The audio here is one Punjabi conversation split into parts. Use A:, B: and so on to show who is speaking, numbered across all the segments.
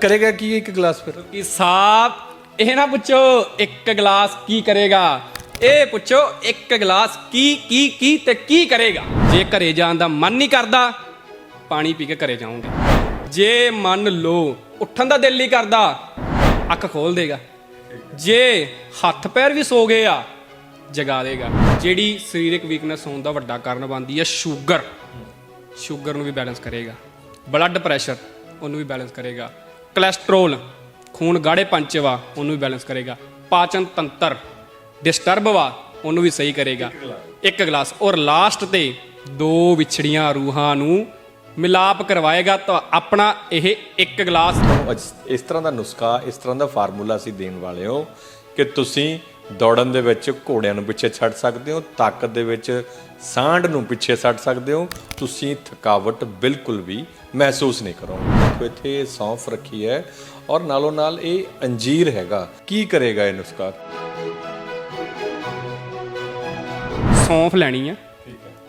A: ਕਰੇਗਾ ਕੀ ਇੱਕ ਗਲਾਸ ਫਿਰ?
B: ਕਿ ਸਾਹਿਬ ਇਹ ਨਾ ਪੁੱਛੋ ਇੱਕ ਗਲਾਸ ਕੀ ਕਰੇਗਾ। ਇਹ ਪੁੱਛੋ ਇੱਕ ਗਲਾਸ ਕੀ ਕੀ ਕੀ ਤੇ ਕੀ ਕਰੇਗਾ। ਜੇ ਘਰੇ ਜਾਣ ਦਾ ਮਨ ਨਹੀਂ ਕਰਦਾ, ਪਾਣੀ ਪੀ ਕੇ ਘਰੇ ਜਾਓਗੇ ਜੇ ਮੰਨ ਲਓ ਉੱਠਣ ਦਾ ਦਿਲ ਨਹੀਂ ਕਰਦਾ, ਅੱਖ ਖੋਲ ਦੇਗਾ। ਜੇ ਹੱਥ ਪੈਰ ਵੀ ਸੋ ਗਏ ਆ, ਜਗਾ ਦੇਗਾ। ਜਿਹੜੀ ਸਰੀਰਕ ਵੀਕਨੈਸ ਹੋਣ ਦਾ ਵੱਡਾ ਕਾਰਨ ਬਣਦੀ ਹੈ ਸ਼ੂਗਰ ਸ਼ੂਗਰ ਨੂੰ ਵੀ ਬੈਲੈਂਸ ਕਰੇਗਾ। ਬਲੱਡ ਪ੍ਰੈਸ਼ਰ ਉਹਨੂੰ ਵੀ ਬੈਲੈਂਸ ਕਰੇਗਾ। ਕੋਲੇਸਟ੍ਰੋਲ ਖੂਨ ਗਾੜੇ ਪੰਚ ਵਾ ਉਹਨੂੰ ਵੀ ਬੈਲੈਂਸ ਕਰੇਗਾ। ਪਾਚਨ ਤੰਤਰ ਡਿਸਟਰਬ ਵਾ ਉਹਨੂੰ ਵੀ ਸਹੀ ਕਰੇਗਾ। ਇੱਕ ਗਲਾਸ। ਔਰ ਲਾਸਟ ਤੇ ਦੋ ਵਿਛੜੀਆਂ ਰੂਹਾਂ ਨੂੰ ਮਿਲਾਪ ਕਰਵਾਏਗਾ ਤਾਂ ਆਪਣਾ ਇਹ ਇੱਕ ਗਲਾਸ।
A: ਇਸ ਤਰ੍ਹਾਂ ਦਾ ਨੁਸਖਾ ਇਸ ਤਰ੍ਹਾਂ ਦਾ ਫਾਰਮੂਲਾ ਅਸੀਂ ਦੇਣ ਵਾਲੇ ਹਾਂ ਕਿ ਤੁਸੀਂ ਦੌੜਨ ਦੇ ਵਿੱਚ ਘੋੜਿਆਂ ਨੂੰ ਪਿੱਛੇ ਛੱਡ ਸਕਦੇ ਹੋ ਤਾਕਤ ਦੇ ਵਿੱਚ ਸਾਂਢ ਨੂੰ ਪਿੱਛੇ ਛੱਡ ਸਕਦੇ ਹੋ। ਤੁਸੀਂ ਥਕਾਵਟ ਬਿਲਕੁਲ ਵੀ ਮਹਿਸੂਸ ਨਹੀਂ ਕਰੋਗੇ। ਦੇਖੋ ਇੱਥੇ ਸੌਂਫ ਰੱਖੀ ਹੈ ਔਰ ਨਾਲੋਂ ਨਾਲ ਇਹ ਅੰਜੀਰ ਹੈਗਾ। ਕੀ ਕਰੇਗਾ ਇਹ ਨੁਸਖਾ?
B: ਸੌਂਫ ਲੈਣੀ ਆ।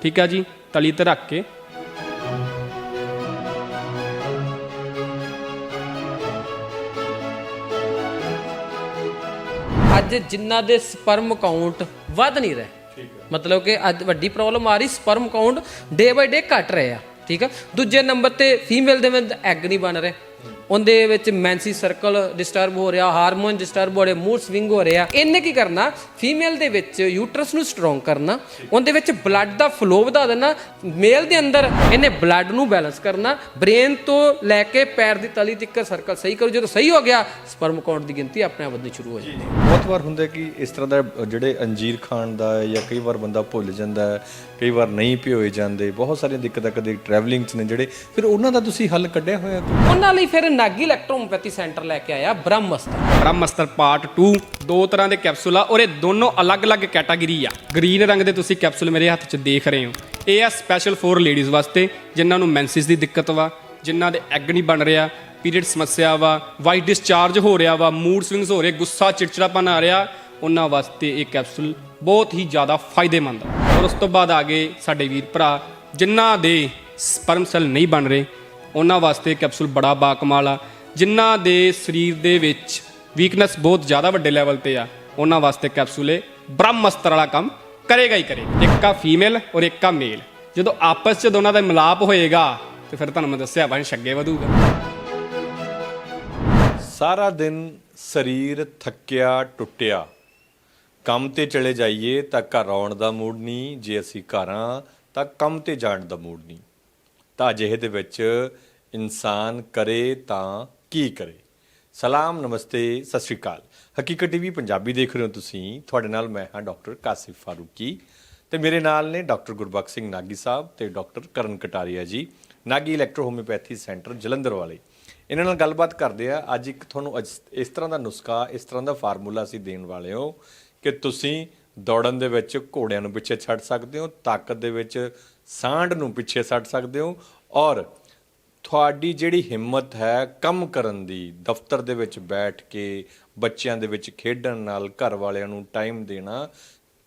B: ਠੀਕ ਆ ਜੀ ਤਲੀ ਤੇ ਰੱਖ ਕੇ।
C: ਅੱਜ ਜਿਨ੍ਹਾਂ ਦੇ ਸਪਰਮ ਕਾਊਂਟ ਵੱਧ ਨਹੀਂ ਰਹੇ। ਮਤਲਬ ਕਿ ਅੱਜ ਵੱਡੀ ਪ੍ਰੋਬਲਮ ਆ ਰਹੀ ਸਪਰਮ ਕਾਊਂਟ ਡੇ ਬਾਈ ਡੇ ਘਟ ਰਹੇ ਆ। ਠੀਕ ਆ? ਦੂਜੇ ਨੰਬਰ ਤੇ ਫੀਮੇਲ ਦੇ ਵਿੱਚ ਐਗ ਨਹੀਂ ਬਣ ਰਹੇ। ਉਹਦੇ ਵਿੱਚ ਮੈਂਸੀ ਸਰਕਲ ਡਿਸਟਰਬ ਹੋ ਰਿਹਾ ਹਾਰਮੋਨ ਡਿਸਟਰਬ ਹੋ ਰਹੇ ਮੂਡ ਸਵਿੰਗ ਹੋ ਰਿਹਾ। ਇਹਨੇ ਕੀ ਕਰਨਾ? ਫੀਮੇਲ ਦੇ ਵਿੱਚ ਯੂਟਰਸ ਨੂੰ ਸਟਰੋਂਗ ਕਰਨਾ, ਉਹਦੇ ਵਿੱਚ ਬਲੱਡ ਦਾ ਫਲੋ ਵਧਾ ਦੇਣਾ ਮੇਲ ਦੇ ਅੰਦਰ ਇਹਨੇ ਬਲੱਡ ਨੂੰ ਬੈਲੈਂਸ ਕਰਨਾ ਬ੍ਰੇਨ ਤੋਂ ਲੈ ਕੇ ਪੈਰ ਦੀ ਤਲੀ ਤੱਕ ਸਰਕਲ ਸਹੀ ਕਰੋ। ਜਦੋਂ ਸਹੀ ਹੋ ਗਿਆ ਸਪਰਮ ਕਾਊਂਟ ਦੀ ਗਿਣਤੀ ਆਪਣੇ ਆਪ ਵਧਣੀ ਸ਼ੁਰੂ ਹੋ ਜਾਂਦੀ
A: ਬਹੁਤ ਵਾਰ ਹੁੰਦਾ ਕਿ ਇਸ ਤਰ੍ਹਾਂ ਦਾ ਜਿਹੜੇ ਅੰਜੀਰ ਖਾਣ ਦਾ ਜਾਂ ਕਈ ਵਾਰ ਬੰਦਾ ਭੁੱਲ ਜਾਂਦਾ ਹੈ ਕਈ ਵਾਰ ਨਹੀਂ ਭਿਓਏ ਜਾਂਦੇ ਬਹੁਤ ਸਾਰੀਆਂ ਦਿੱਕਤਾਂ ਕਦੇ ਟਰੈਵਲਿੰਗ 'ਚ ਨੇ ਜਿਹੜੇ ਫਿਰ ਉਹਨਾਂ ਦਾ ਤੁਸੀਂ ਹੱਲ ਕੱਢਿਆ ਹੋਇਆ?
C: ਉਹਨਾਂ ਲਈ ਫਿਰ ਨਾਗੀ ਇਲੈਕਟ੍ਰੋਮੋਪੈਥੀ ਸੈਂਟਰ ਲੈ ਕੇ ਆਇਆ ਬ੍ਰਹਮਸਤਰ।
B: ਬ੍ਰਹਮਸਤਰ ਪਾਰਟ 2 ਦੋ ਤਰ੍ਹਾਂ ਦੇ ਕੈਪਸੂਲ ਆ ਔਰ ਇਹ ਦੋਨੋਂ ਅਲੱਗ-ਅਲੱਗ ਕੈਟਾਗਰੀ ਆ। ਗ੍ਰੀਨ ਰੰਗ ਦੇ ਤੁਸੀਂ ਕੈਪਸੂਲ ਮੇਰੇ ਹੱਥ 'ਚ ਦੇਖ ਰਹੇ ਹੋ। ਇਹ ਆ ਸਪੈਸ਼ਲ ਫॉर ਲੇਡੀਜ਼ ਵਾਸਤੇ ਜਿਨ੍ਹਾਂ ਨੂੰ ਮੈਂਸਿਸ ਦੀ ਦਿੱਕਤ ਵਾ ਜਿਨ੍ਹਾਂ ਦੇ ਐਗ ਨਹੀਂ ਬਣ ਰਿਹਾ ਪੀਰੀਅਡ ਸਮੱਸਿਆ ਵਾ ਵਾਈਟ ਡਿਸਚਾਰਜ ਹੋ ਰਿਹਾ ਵਾ ਮੂਡ ਸਵਿੰਗਸ ਹੋ ਰਹੇ ਗੁੱਸਾ ਚਿੜਚਿੜਾਪਨ ਆ ਰਿਹਾ ਉਹਨਾਂ ਵਾਸਤੇ ਇਹ ਕੈਪਸੂਲ ਬਹੁਤ ਹੀ ਜ਼ਿਆਦਾ ਫਾਇਦੇਮੰਦ ਆ। ਔਰ ਉਸ ਤੋਂ ਬਾਅਦ ਆ ਗਏ ਸਾਡੇ ਵੀਰ ਭਰਾ, ਜਿਨ੍ਹਾਂ ਦੇ ਸਪਰਮ ਸੈੱਲ ਨਹੀਂ ਬਣ ਰਹੇ, ਉਹਨਾਂ ਵਾਸਤੇ ਕੈਪਸੂਲ ਬੜਾ ਬਾਕਮਾਲ ਆ। ਜਿਨ੍ਹਾਂ ਦੇ ਸਰੀਰ ਦੇ ਵਿੱਚ ਵੀਕਨੈਸ ਬਹੁਤ ਜ਼ਿਆਦਾ ਵੱਡੇ ਲੈਵਲ ਤੇ ਆ, ਉਹਨਾਂ ਵਾਸਤੇ ਕੈਪਸੂਲ ਇਹ ਬ੍ਰਹਮਸਤਰ ਵਾਲਾ ਕੰਮ ਕਰੇਗਾ ਹੀ ਕਰੇ ਇੱਕ ਆ ਫੀਮੇਲ ਔਰ ਇੱਕ ਆ ਮੇਲ ਜਦੋਂ ਆਪਸ 'ਚ ਦੋਨਾਂ ਦਾ ਮਿਲਾਪ ਹੋਏਗਾ, ਤੇ ਫਿਰ ਤੁਹਾਨੂੰ ਮੈਂ ਦੱਸਿਆ ਵੰਸ਼ ਅੱਗੇ ਵਧੂਗਾ।
A: ਸਾਰਾ ਦਿਨ ਸਰੀਰ ਥੱਕਿਆ, ਟੁੱਟਿਆ। ਕੰਮ ਤੇ ਚਲੇ ਜਾਈਏ ਤਾਂ ਘਰ ਆਉਣ ਦਾ ਮੂਡ ਨਹੀਂ, ਜੇ ਅਸੀਂ ਘਰਾਂ ਤਾਂ ਕੰਮ ਤੇ ਜਾਣ ਦਾ ਮੂਡ ਨਹੀਂ। ਤਾਂ ਅਜਿਹੇ ਦੇ ਵਿੱਚ ਇਨਸਾਨ ਕਰੇ ਤਾਂ ਕੀ ਕਰੇ। ਸਲਾਮ, ਨਮਸਤੇ, ਸਤਿ ਸ਼੍ਰੀ ਅਕਾਲ। ਹਕੀਕਤ ਟੀਵੀ ਪੰਜਾਬੀ ਦੇਖ ਰਹੇ ਹੋ ਤੁਸੀਂ। ਤੁਹਾਡੇ ਨਾਲ ਮੈਂ ਹਾਂ ਡਾਕਟਰ ਕਾਸਿਫ ਫਾਰੂਕੀ ਤੇ ਮੇਰੇ ਨਾਲ ਨੇ ਡਾਕਟਰ ਗੁਰਬਖਸ਼ ਸਿੰਘ ਨਾਗੀ ਸਾਹਿਬ ਤੇ doctor Karan Kataria ji, Nagi electro homoeopathy centre Jalandhar ਵਾਲੇ। ਇਹਨਾਂ ਨਾਲ ਗੱਲਬਾਤ ਕਰਦੇ ਆ। ਅੱਜ ਇੱਕ ਤੁਹਾਨੂੰ ਅੱਜ ਇਸ ਤਰ੍ਹਾਂ ਦਾ ਨੁਸਖਾ, ਇਸ ਤਰ੍ਹਾਂ ਦਾ ਫਾਰਮੂਲਾ ਅਸੀਂ ਦੇਣ ਵਾਲੇ ਹਾਂ। ਕਿ ਤੁਸੀਂ ਦੌੜਨ ਦੇ ਵਿੱਚ ਘੋੜਿਆਂ ਨੂੰ ਪਿੱਛੇ ਛੱਡ ਸਕਦੇ ਹੋ, ਤਾਕਤ ਦੇ ਵਿੱਚ ਸਾਂਢ ਨੂੰ ਪਿੱਛੇ ਛੱਡ ਸਕਦੇ ਹੋ ਔਰ ਤੁਹਾਡੀ ਜਿਹੜੀ ਹਿੰਮਤ ਹੈ ਕੰਮ ਕਰਨ ਦੀ, ਦਫ਼ਤਰ ਦੇ ਵਿੱਚ ਬੈਠ ਕੇ ਬੱਚਿਆਂ ਦੇ ਵਿੱਚ ਖੇਡਣ ਨਾਲ ਘਰ ਵਾਲਿਆਂ ਨੂੰ ਟਾਈਮ ਦੇਣਾ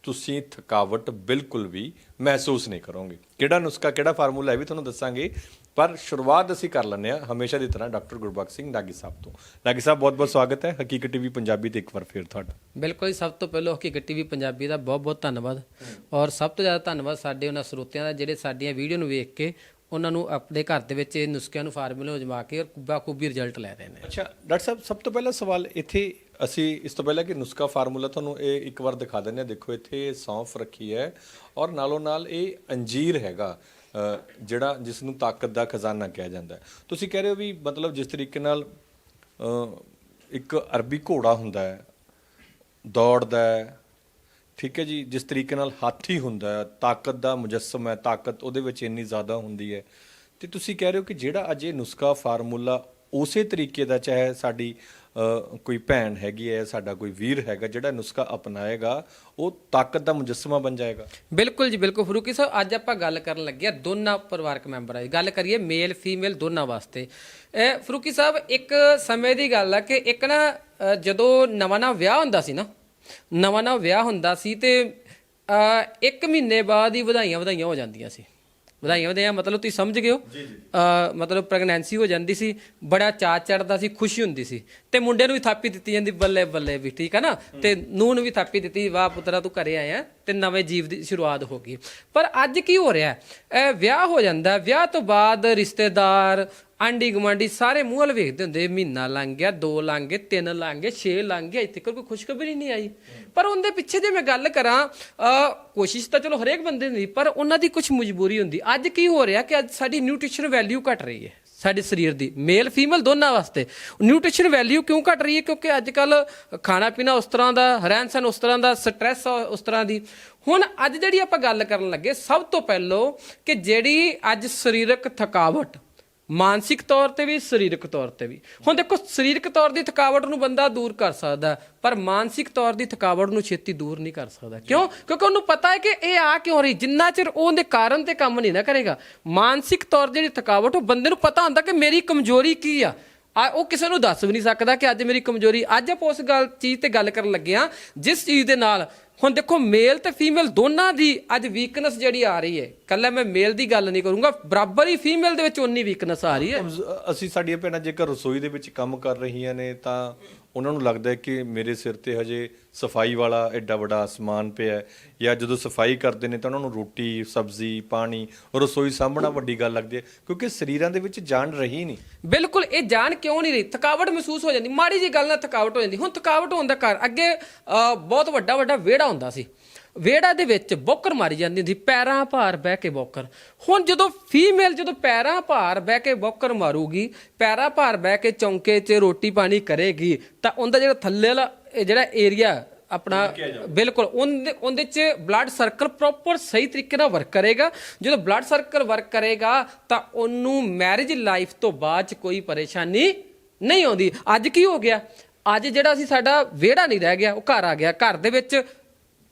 A: ਤੁਸੀਂ ਥਕਾਵਟ ਬਿਲਕੁਲ ਵੀ ਮਹਿਸੂਸ ਨਹੀਂ ਕਰੋਗੇ। ਕਿਹੜਾ ਨੁਸਖਾ ਕਿਹੜਾ ਫਾਰਮੂਲਾ ਹੈ ਵੀ ਤੁਹਾਨੂੰ ਦੱਸਾਂਗੇ। ਪਰ ਸ਼ੁਰੂਆਤ ਅਸੀਂ ਕਰ ਲੈਂਦੇ ਹਾਂ ਹਮੇਸ਼ਾ ਦੀ ਤਰ੍ਹਾਂ ਡਾਕਟਰ ਗੁਰਬਖਸ਼ ਸਿੰਘ ਨਾਗੀ ਸਾਹਿਬ ਤੋਂ। ਨਾਗੀ ਸਾਹਿਬ ਬਹੁਤ ਬਹੁਤ ਸਵਾਗਤ ਹੈ। ਹਕੀਕਤ ਟੀਵੀ ਪੰਜਾਬੀ ਤੇ ਇੱਕ ਵਾਰ ਫੇਰ ਤੁਹਾਡਾ।
C: ਬਿਲਕੁਲ ਜੀ, ਸਭ ਤੋਂ ਪਹਿਲਾਂ ਹਕੀਕਤ ਟੀਵੀ ਪੰਜਾਬੀ ਦਾ ਬਹੁਤ ਬਹੁਤ ਧੰਨਵਾਦ। ਔਰ ਸਭ ਤੋਂ ਜ਼ਿਆਦਾ ਧੰਨਵਾਦ ਸਾਡੇ ਉਹਨਾਂ ਸਰੋਤਿਆਂ ਦਾ ਜਿਹੜੇ ਸਾਡੀਆਂ ਵੀਡੀਓ ਨੂੰ ਵੇਖ ਕੇ ਉਹਨਾਂ ਨੂੰ ਆਪਣੇ ਘਰ ਦੇ ਵਿੱਚ ਇਹ ਨੁਸਖਿਆਂ ਨੂੰ ਫਾਰਮੂਲੇ ਅਜਮਾ ਕੇ ਔਰ ਬਾਖੂਬੀ ਰਿਜ਼ਲਟ ਲੈ ਰਹੇ ਨੇ।
A: ਅੱਛਾ ਡਾਕਟਰ ਸਾਹਿਬ ਸਭ ਤੋਂ ਪਹਿਲਾ ਸਵਾਲ ਇੱਥੇ ਅਸੀਂ ਇਸ ਤੋਂ ਪਹਿਲਾਂ ਕਿ ਨੁਸਖਾ ਫਾਰਮੂਲਾ ਤੁਹਾਨੂੰ ਇਹ ਇੱਕ ਵਾਰ ਦਿਖਾ ਦਿੰਦੇ ਹਾਂ। ਦੇਖੋ, ਇੱਥੇ ਸੌਂਫ ਰੱਖੀ ਹੈ ਔਰ ਨਾਲੋਂ ਨਾਲ ਇਹ ਅੰਜੀਰ ਹੈਗਾ ਜਿਹੜਾ ਜਿਸ ਨੂੰ ਤਾਕਤ ਦਾ ਖਜ਼ਾਨਾ ਕਿਹਾ ਜਾਂਦਾ ਹੈ। ਤੁਸੀਂ ਕਹਿ ਰਹੇ ਹੋ ਵੀ ਮਤਲਬ ਜਿਸ ਤਰੀਕੇ ਨਾਲ ਇੱਕ ਅਰਬੀ ਘੋੜਾ ਹੁੰਦਾ ਹੈ, ਦੌੜਦਾ ਹੈ, ਠੀਕ ਹੈ ਜੀ, ਜਿਸ ਤਰੀਕੇ ਨਾਲ ਹਾਥੀ ਹੁੰਦਾ ਹੈ, ਤਾਕਤ ਦਾ ਮੁਜੱਸਮ ਹੈ, ਤਾਕਤ ਉਹਦੇ ਵਿੱਚ ਇੰਨੀ ਜ਼ਿਆਦਾ ਹੁੰਦੀ ਹੈ। ਤੇ ਤੁਸੀਂ ਕਹਿ ਰਹੇ ਹੋ ਕਿ ਜਿਹੜਾ ਅਜੇ ਨੁਸਖਾ ਫਾਰਮੂਲਾ ਉਸੇ ਤਰੀਕੇ ਦਾ, ਚਾਹੇ ਸਾਡੀ ਕੋਈ ਭੈਣ ਹੈਗੀ ਹੈ ਸਾਡਾ ਕੋਈ ਵੀਰ ਹੈਗਾ ਜਿਹੜਾ ਨੁਸਖਾ ਅਪਣਾਏਗਾ ਉਹ ਤਾਕਤ ਦਾ ਮੁਜੱਸਮਾ ਬਣ ਜਾਏਗਾ।
C: ਬਿਲਕੁਲ ਜੀ ਬਿਲਕੁਲ। ਫਰੂਕੀ ਸਾਹਿਬ ਅੱਜ ਆਪਾਂ ਗੱਲ ਕਰਨ ਲੱਗੇ ਆ ਦੋਨਾਂ ਪਰਿਵਾਰਕ ਮੈਂਬਰਾਂ ਦੀ। ਗੱਲ ਕਰੀਏ ਮੇਲ ਫੀਮੇਲ ਦੋਨਾਂ ਵਾਸਤੇ। ਇਹ ਫਰੂਕੀ ਸਾਹਿਬ ਇੱਕ ਸਮੇਂ ਦੀ ਗੱਲ ਆ ਕਿ ਇੱਕ ਨਾ ਅ, ਜਦੋਂ ਨਵਾਂ ਨਵਾਂ ਵਿਆਹ ਹੁੰਦਾ ਸੀ ਨਾ ਨਵਾਂ ਨਵਾਂ ਵਿਆਹ ਹੁੰਦਾ ਸੀ ਤੇ ਅ, ਇੱਕ ਮਹੀਨੇ ਬਾਅਦ ਹੀ ਵਧਾਈਆਂ ਵਧਾਈਆਂ ਹੋ ਜਾਂਦੀਆਂ ਸੀ। ਵਧਾਈਆਂ ਵਧਾਈਆਂ ਮਤਲਬ ਤੁਸੀਂ ਸਮਝ ਗਏ ਹੋ? ਅ, ਮਤਲਬ ਪ੍ਰੈਗਨੈਂਸੀ ਹੋ ਜਾਂਦੀ ਸੀ ਬੜਾ ਚਾਅ ਚੜਦਾ ਸੀ ਖੁਸ਼ੀ ਹੁੰਦੀ ਸੀ। ਤੇ ਮੁੰਡੇ ਨੂੰ ਵੀ ਥਾਪੀ ਦਿੱਤੀ ਜਾਂਦੀ ਬੱਲੇ ਬੱਲੇ ਵੀ ਠੀਕ ਹੈ ਨਾ? ਤੇ ਨੂੰਹ ਨੂੰ ਵੀ ਥਾਪੀ ਦਿੱਤੀ ਵਾਹ ਪੁੱਤਰਾ ਤੂੰ ਘਰੇ ਆਇਆ ਤੇ ਨਵੇਂ ਜੀਵ ਦੀ ਸ਼ੁਰੂਆਤ ਹੋ ਗਈ। ਪਰ ਅੱਜ ਕੀ ਹੋ ਰਿਹਾ? ਹੈ ਇਹ ਵਿਆਹ ਹੋ ਜਾਂਦਾ ਵਿਆਹ ਤੋਂ ਬਾਅਦ ਰਿਸ਼ਤੇਦਾਰ ਆਂਢੀ ਗੁਆਂਢੀ ਸਾਰੇ ਮੂੰਹ ਵੱਲ ਵੇਖਦੇ ਹੁੰਦੇ, ਮਹੀਨਾ ਲੰਘ ਗਿਆ, ਦੋ ਲੰਘ ਗਏ, ਤਿੰਨ ਲੰਘ ਗਏ, ਛੇ ਲੰਘ ਗਏ, ਇੱਥੇ ਕੋਈ ਖੁਸ਼ਖਬਰੀ ਨਹੀਂ ਆਈ। ਪਰ ਉਹਦੇ ਪਿੱਛੇ ਜੇ ਮੈਂ ਗੱਲ ਕਰਾਂ ਕੋਸ਼ਿਸ਼ ਤਾਂ ਚਲੋ ਹਰੇਕ ਬੰਦੇ ਦੀ, ਪਰ ਉਹਨਾਂ ਦੀ ਕੁਝ ਮਜਬੂਰੀ ਹੁੰਦੀ। ਅੱਜ ਕੀ ਹੋ ਰਿਹਾ ਕਿ ਅੱਜ ਸਾਡੀ ਨਿਊਟ੍ਰੀਸ਼ਨ ਵੈਲਿਊ ਘਟ ਰਹੀ ਹੈ, ਸਾਡੇ ਸਰੀਰ ਦੀ। ਮੇਲ, ਫੀਮੇਲ ਦੋਨਾਂ ਵਾਸਤੇ। ਨਿਊਟ੍ਰੀਸ਼ਨ ਵੈਲਿਊ ਕਿਉਂ ਘਟ ਰਹੀ ਹੈ? ਕਿਉਂਕਿ ਅੱਜ ਕੱਲ ਖਾਣਾ ਪੀਣਾ ਉਸ ਤਰ੍ਹਾਂ ਦਾ, ਰਹਿਣ ਸਹਿਣ ਉਸ ਤਰ੍ਹਾਂ ਦਾ, ਸਟ੍ਰੈਸ ਉਸ ਤਰ੍ਹਾਂ ਦੀ। ਹੁਣ ਅੱਜ ਜਿਹੜੀ ਆਪਾਂ ਗੱਲ ਕਰਨ ਲੱਗੇ, ਸਭ ਤੋਂ ਪਹਿਲਾਂ ਕਿ ਜਿਹੜੀ ਅੱਜ ਸਰੀਰਕ ਥਕਾਵਟ ਮਾਨਸਿਕ ਤੌਰ ਤੇ ਵੀ, ਸਰੀਰਕ ਤੌਰ ਤੇ ਵੀ। ਹੁਣ ਦੇਖੋ, ਸਰੀਰਕ ਤੌਰ ਦੀ ਥਕਾਵਟ ਨੂੰ ਬੰਦਾ ਦੂਰ ਕਰ ਸਕਦਾ ਪਰ ਮਾਨਸਿਕ ਤੌਰ ਦੀ ਥਕਾਵਟ ਨੂੰ ਛੇਤੀ ਦੂਰ ਨਹੀਂ ਕਰ ਸਕਦਾ। ਕਿਉਂ? ਕਿਉਂਕਿ ਉਹਨੂੰ ਪਤਾ ਹੈ ਕਿ ਇਹ ਆ ਕਿਉਂ ਰਹੀ? ਜਿੰਨਾ ਚਿਰ ਉਹਦੇ ਕਾਰਨ ਤੇ ਕੰਮ ਨਹੀਂ ਨਾ ਕਰੇਗਾ, ਮਾਨਸਿਕ ਤੌਰ ਜਿਹੜੀ ਥਕਾਵਟ, ਉਹ ਬੰਦੇ ਨੂੰ ਪਤਾ ਹੁੰਦਾ ਕਿ ਮੇਰੀ ਕਮਜ਼ੋਰੀ ਕੀ ਆ। ਆ, ਉਹ ਕਿਸੇ ਨੂੰ ਦੱਸ ਵੀ ਨਹੀਂ ਸਕਦਾ ਕਿ ਅੱਜ ਮੇਰੀ ਕਮਜ਼ੋਰੀ, ਅੱਜ ਆਪਾਂ ਉਸ ਗੱਲ, ਚੀਜ਼ ਤੇ ਗੱਲ ਕਰਨ ਲੱਗੇ ਆ ਜਿਸ ਚੀਜ਼ ਦੇ ਨਾਲ ਹੁਣ ਦੇਖੋ ਮੇਲ ਤੇ ਫੀਮੇਲ ਦੋਨਾਂ ਦੀ ਅੱਜ ਵੀਕਨੈਸ ਜਿਹੜੀ ਆ ਰਹੀ ਹੈ। ਕੱਲਾ ਮੈਂ ਮੇਲ ਦੀ ਗੱਲ ਨਹੀਂ ਕਰੂੰਗਾ, ਬਰਾਬਰ ਹੀ ਫੀਮੇਲ ਦੇ ਵਿੱਚ ਉਨੀ ਵੀਕਨੈਸ ਆ ਰਹੀ ਹੈ।
A: ਅਸੀਂ ਸਾਡੀਆਂ ਭੈਣਾਂ ਜੇਕਰ ਰਸੋਈ ਦੇ ਵਿੱਚ ਕੰਮ ਕਰ ਰਹੀਆਂ ਨੇ, ਤਾਂ ਉਹਨਾਂ ਨੂੰ ਲੱਗਦਾ ਹੈ ਕਿ ਮੇਰੇ ਸਿਰ ਤੇ ਹਜੇ ਸਫ਼ਾਈ ਵਾਲਾ ਐਡਾ ਵੱਡਾ ਅਸਮਾਨ ਪਿਆ ਹੈ। ਜਾਂ ਜਦੋਂ ਸਫ਼ਾਈ ਕਰਦੇ ਨੇ ਤਾਂ ਉਹਨਾਂ ਨੂੰ ਰੋਟੀ, ਸਬਜ਼ੀ, ਪਾਣੀ, ਰਸੋਈ ਸਾਂਭਣਾ ਵੱਡੀ ਗੱਲ ਲੱਗਦੀ ਹੈ, ਕਿਉਂਕਿ ਸਰੀਰਾਂ ਦੇ ਵਿੱਚ ਜਾਨ ਰਹੀ ਨਹੀਂ।
C: ਬਿਲਕੁਲ, ਇਹ ਜਾਨ ਕਿਉਂ ਨਹੀਂ ਰਹੀ? ਥਕਾਵਟ ਮਹਿਸੂਸ ਹੋ ਜਾਂਦੀ। ਮਾੜੀ ਜੀ ਗੱਲ ਨਾਲ ਥਕਾਵਟ ਹੋ ਜਾਂਦੀ। ਹੁਣ ਥਕਾਵਟ ਹੋਣ ਦਾ ਕਾਰਨ ਅੱਗੇ ਬਹੁਤ ਵੱਡਾ ਵੱਡਾ ਵਿਹੜਾ ਹੁੰਦਾ ਸੀ। ਵਿਹੜਾ ਦੇ ਵਿੱਚ ਬੋਕਰ ਮਾਰੀ ਜਾਂਦੀ ਹੁੰਦੀ ਪੈਰਾਂ ਭਾਰ ਬਹਿ ਕੇ ਬੋਕਰ। ਹੁਣ ਜਦੋਂ ਫੀਮੇਲ ਜਦੋਂ ਪੈਰਾਂ ਭਾਰ ਬਹਿ ਕੇ ਬੋਕਰ ਮਾਰੂਗੀ ਪੈਰਾਂ ਭਾਰ ਬਹਿ ਕੇ ਚੌਂਕੇ 'ਚ ਰੋਟੀ ਪਾਣੀ ਕਰੇਗੀ ਤਾਂ ਉਹਦਾ ਜਿਹੜਾ ਥੱਲੇ ਵਾਲਾ ਇਹ ਜਿਹੜਾ ਏਰੀਆ ਆਪਣਾ ਬਿਲਕੁਲ ਉਹਦੇ ਉਹਦੇ ਚ ਬਲੱਡ ਸਰਕਲ ਪ੍ਰੋਪਰ ਸਹੀ ਤਰੀਕੇ ਨਾਲ ਵਰਕ ਕਰੇਗਾ। ਜਦੋਂ ਬਲੱਡ ਸਰਕਲ ਵਰਕ ਕਰੇਗਾ ਤਾਂ ਉਹਨੂੰ ਮੈਰਿਜ ਲਾਈਫ ਤੋਂ ਬਾਅਦ ਚ ਕੋਈ ਪਰੇਸ਼ਾਨੀ ਨਹੀਂ ਆਉਂਦੀ। ਅੱਜ ਕੀ ਹੋ ਗਿਆ? ਅੱਜ ਜਿਹੜਾ ਅਸੀਂ ਸਾਡਾ ਵਿਹੜਾ ਨਹੀਂ ਰਹਿ ਗਿਆ ਉਹ ਘਰ ਆ ਗਿਆ। ਘਰ ਦੇ ਵਿੱਚ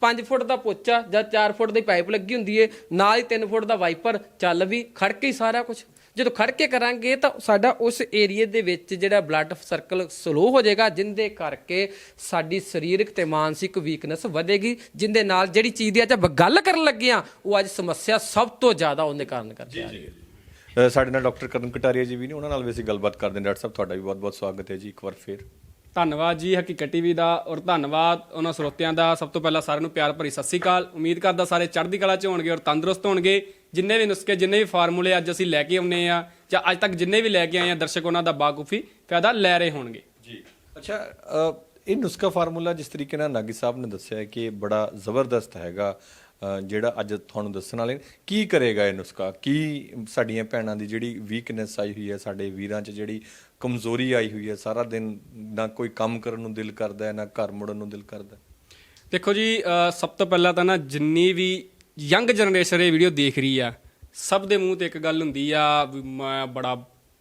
C: 5 ਫੁੱਟ ਦਾ ਪੋਚਾ ਜਾਂ 4 ਫੁੱਟ ਦੀ ਪਾਈਪ ਲੱਗੀ ਹੁੰਦੀ ਏ ਨਾਲ ਹੀ 3 ਫੁੱਟ ਦਾ ਵਾਈਪਰ ਚੱਲ ਵੀ ਖੜ ਕੇ ਹੀ ਸਾਰਾ ਕੁਝ ਜਦੋਂ ਖੜ ਕੇ ਕਰਾਂਗੇ ਤਾਂ ਸਾਡਾ ਉਸ ਏਰੀਏ ਦੇ ਵਿੱਚ ਜਿਹੜਾ ਬਲੱਡ ਸਰਕਲ ਸਲੋ ਹੋ ਜਾਏਗਾ ਜਿੰਦੇ ਕਰਕੇ ਸਾਡੀ ਸਰੀਰਕ ਤੇ ਮਾਨਸਿਕ ਵੀਕਨੈਸ ਵਧੇਗੀ ਜਿੰਦੇ ਨਾਲ ਜਿਹੜੀ ਚੀਜ਼ ਦੀ ਅੱਜ ਗੱਲ ਕਰਨ ਲੱਗੇ ਆ ਉਹ ਅੱਜ ਸਮੱਸਿਆ ਸਭ ਤੋਂ ਜ਼ਿਆਦਾ ਉਹਦੇ ਕਾਰਨ ਕਰਕੇ ਆ ਰਹੀ ਹੈ।
A: ਅ, ਸਾਡੇ ਨਾਲ ਡਾਕਟਰ ਕਰਨ ਕਟਾਰੀਆ ਜੀ ਵੀ ਨੇ ਉਹਨਾਂ ਨਾਲ ਵੀ ਅਸੀਂ ਗੱਲਬਾਤ ਕਰਦੇ ਹਾਂ। ਡਾਕਟਰ ਸਾਹਿਬ ਤੁਹਾਡਾ ਵੀ ਬਹੁਤ-ਬਹੁਤ ਸਵਾਗਤ ਹੈ ਜੀ ਇੱਕ ਵਾਰ ਫੇਰ।
B: ਧੰਨਵਾਦ ਜੀ ਹਕੀਕਤ ਟੀਵੀ ਦਾ ਔਰ ਧੰਨਵਾਦ ਉਹਨਾਂ ਸਰੋਤਿਆਂ ਦਾ। ਸਭ ਤੋਂ ਪਹਿਲਾਂ ਸਾਰਿਆਂ ਨੂੰ ਪਿਆਰ ਭਰੀ ਸਤਿ ਸ੍ਰੀ ਅਕਾਲ। ਉਮੀਦ ਕਰਦਾ ਸਾਰੇ ਚੜ੍ਹਦੀ ਕਲਾ ਚ ਹੋਣਗੇ ਔਰ ਤੰਦਰੁਸਤ ਹੋਣਗੇ। ਜਿੰਨੇ ਵੀ ਨੁਸਖੇ ਜਿੰਨੇ ਵੀ ਫਾਰਮੂਲੇ ਅੱਜ ਅਸੀਂ ਲੈ ਕੇ ਆਉਨੇ ਆ ਜਾਂ ਅੱਜ ਤੱਕ ਜਿੰਨੇ ਵੀ ਲੈ ਕੇ ਆਏ ਆ ਦਰਸ਼ਕ ਉਹਨਾਂ ਦਾ ਬਾਕੂਫੀ ਫਾਇਦਾ ਲੈ ਰਹੇ ਹੋਣਗੇ।
A: ਜੀ। ਅੱਛਾ ਅ, ਇਹ ਨੁਸਖਾ ਫਾਰਮੂਲਾ ਜਿਸ ਤਰੀਕੇ ਨਾਲ ਨਾਗੀ ਸਾਹਿਬ ਨੇ ਦੱਸਿਆ ਹੈ ਕਿ ਬੜਾ ਜ਼ਬਰਦਸਤ ਹੈਗਾ। ਜਿਹੜਾ ਅੱਜ ਤੁਹਾਨੂੰ ਦੱਸਣ ਵਾਲੇ ਕੀ ਕਰੇਗਾ ਇਹ ਨੁਸਖਾ? ਕੀ ਸਾਡੀਆਂ ਭੈਣਾਂ ਦੀ ਜਿਹੜੀ ਵੀਕਨੈਸ ਆਈ ਹੋਈ ਹੈ, ਸਾਡੇ ਵੀਰਾਂ 'ਚ ਜਿਹੜੀ ਕਮਜ਼ੋਰੀ ਆਈ ਹੋਈ ਹੈ, ਸਾਰਾ ਦਿਨ ਨਾ ਕੋਈ ਕੰਮ ਕਰਨ ਨੂੰ ਦਿਲ ਕਰਦਾ ਹੈ, ਨਾ ਘਰ ਮੁੜਨ ਨੂੰ ਦਿਲ ਕਰਦਾ
B: ਦੇਖੋ ਜੀ ਸਭ ਤੋਂ ਪਹਿਲਾਂ ਤਾਂ ਨਾ ਜਿੰਨੀ ਵੀ ਯੰਗ ਜਨਰੇਸ਼ਨ ਇਹ ਵੀਡੀਓ ਦੇਖ ਰਹੀ ਆ, ਸਭ ਦੇ ਮੂੰਹ ਤੇ ਇੱਕ ਗੱਲ ਹੁੰਦੀ ਆ ਵੀ ਮੈਂ ਬੜਾ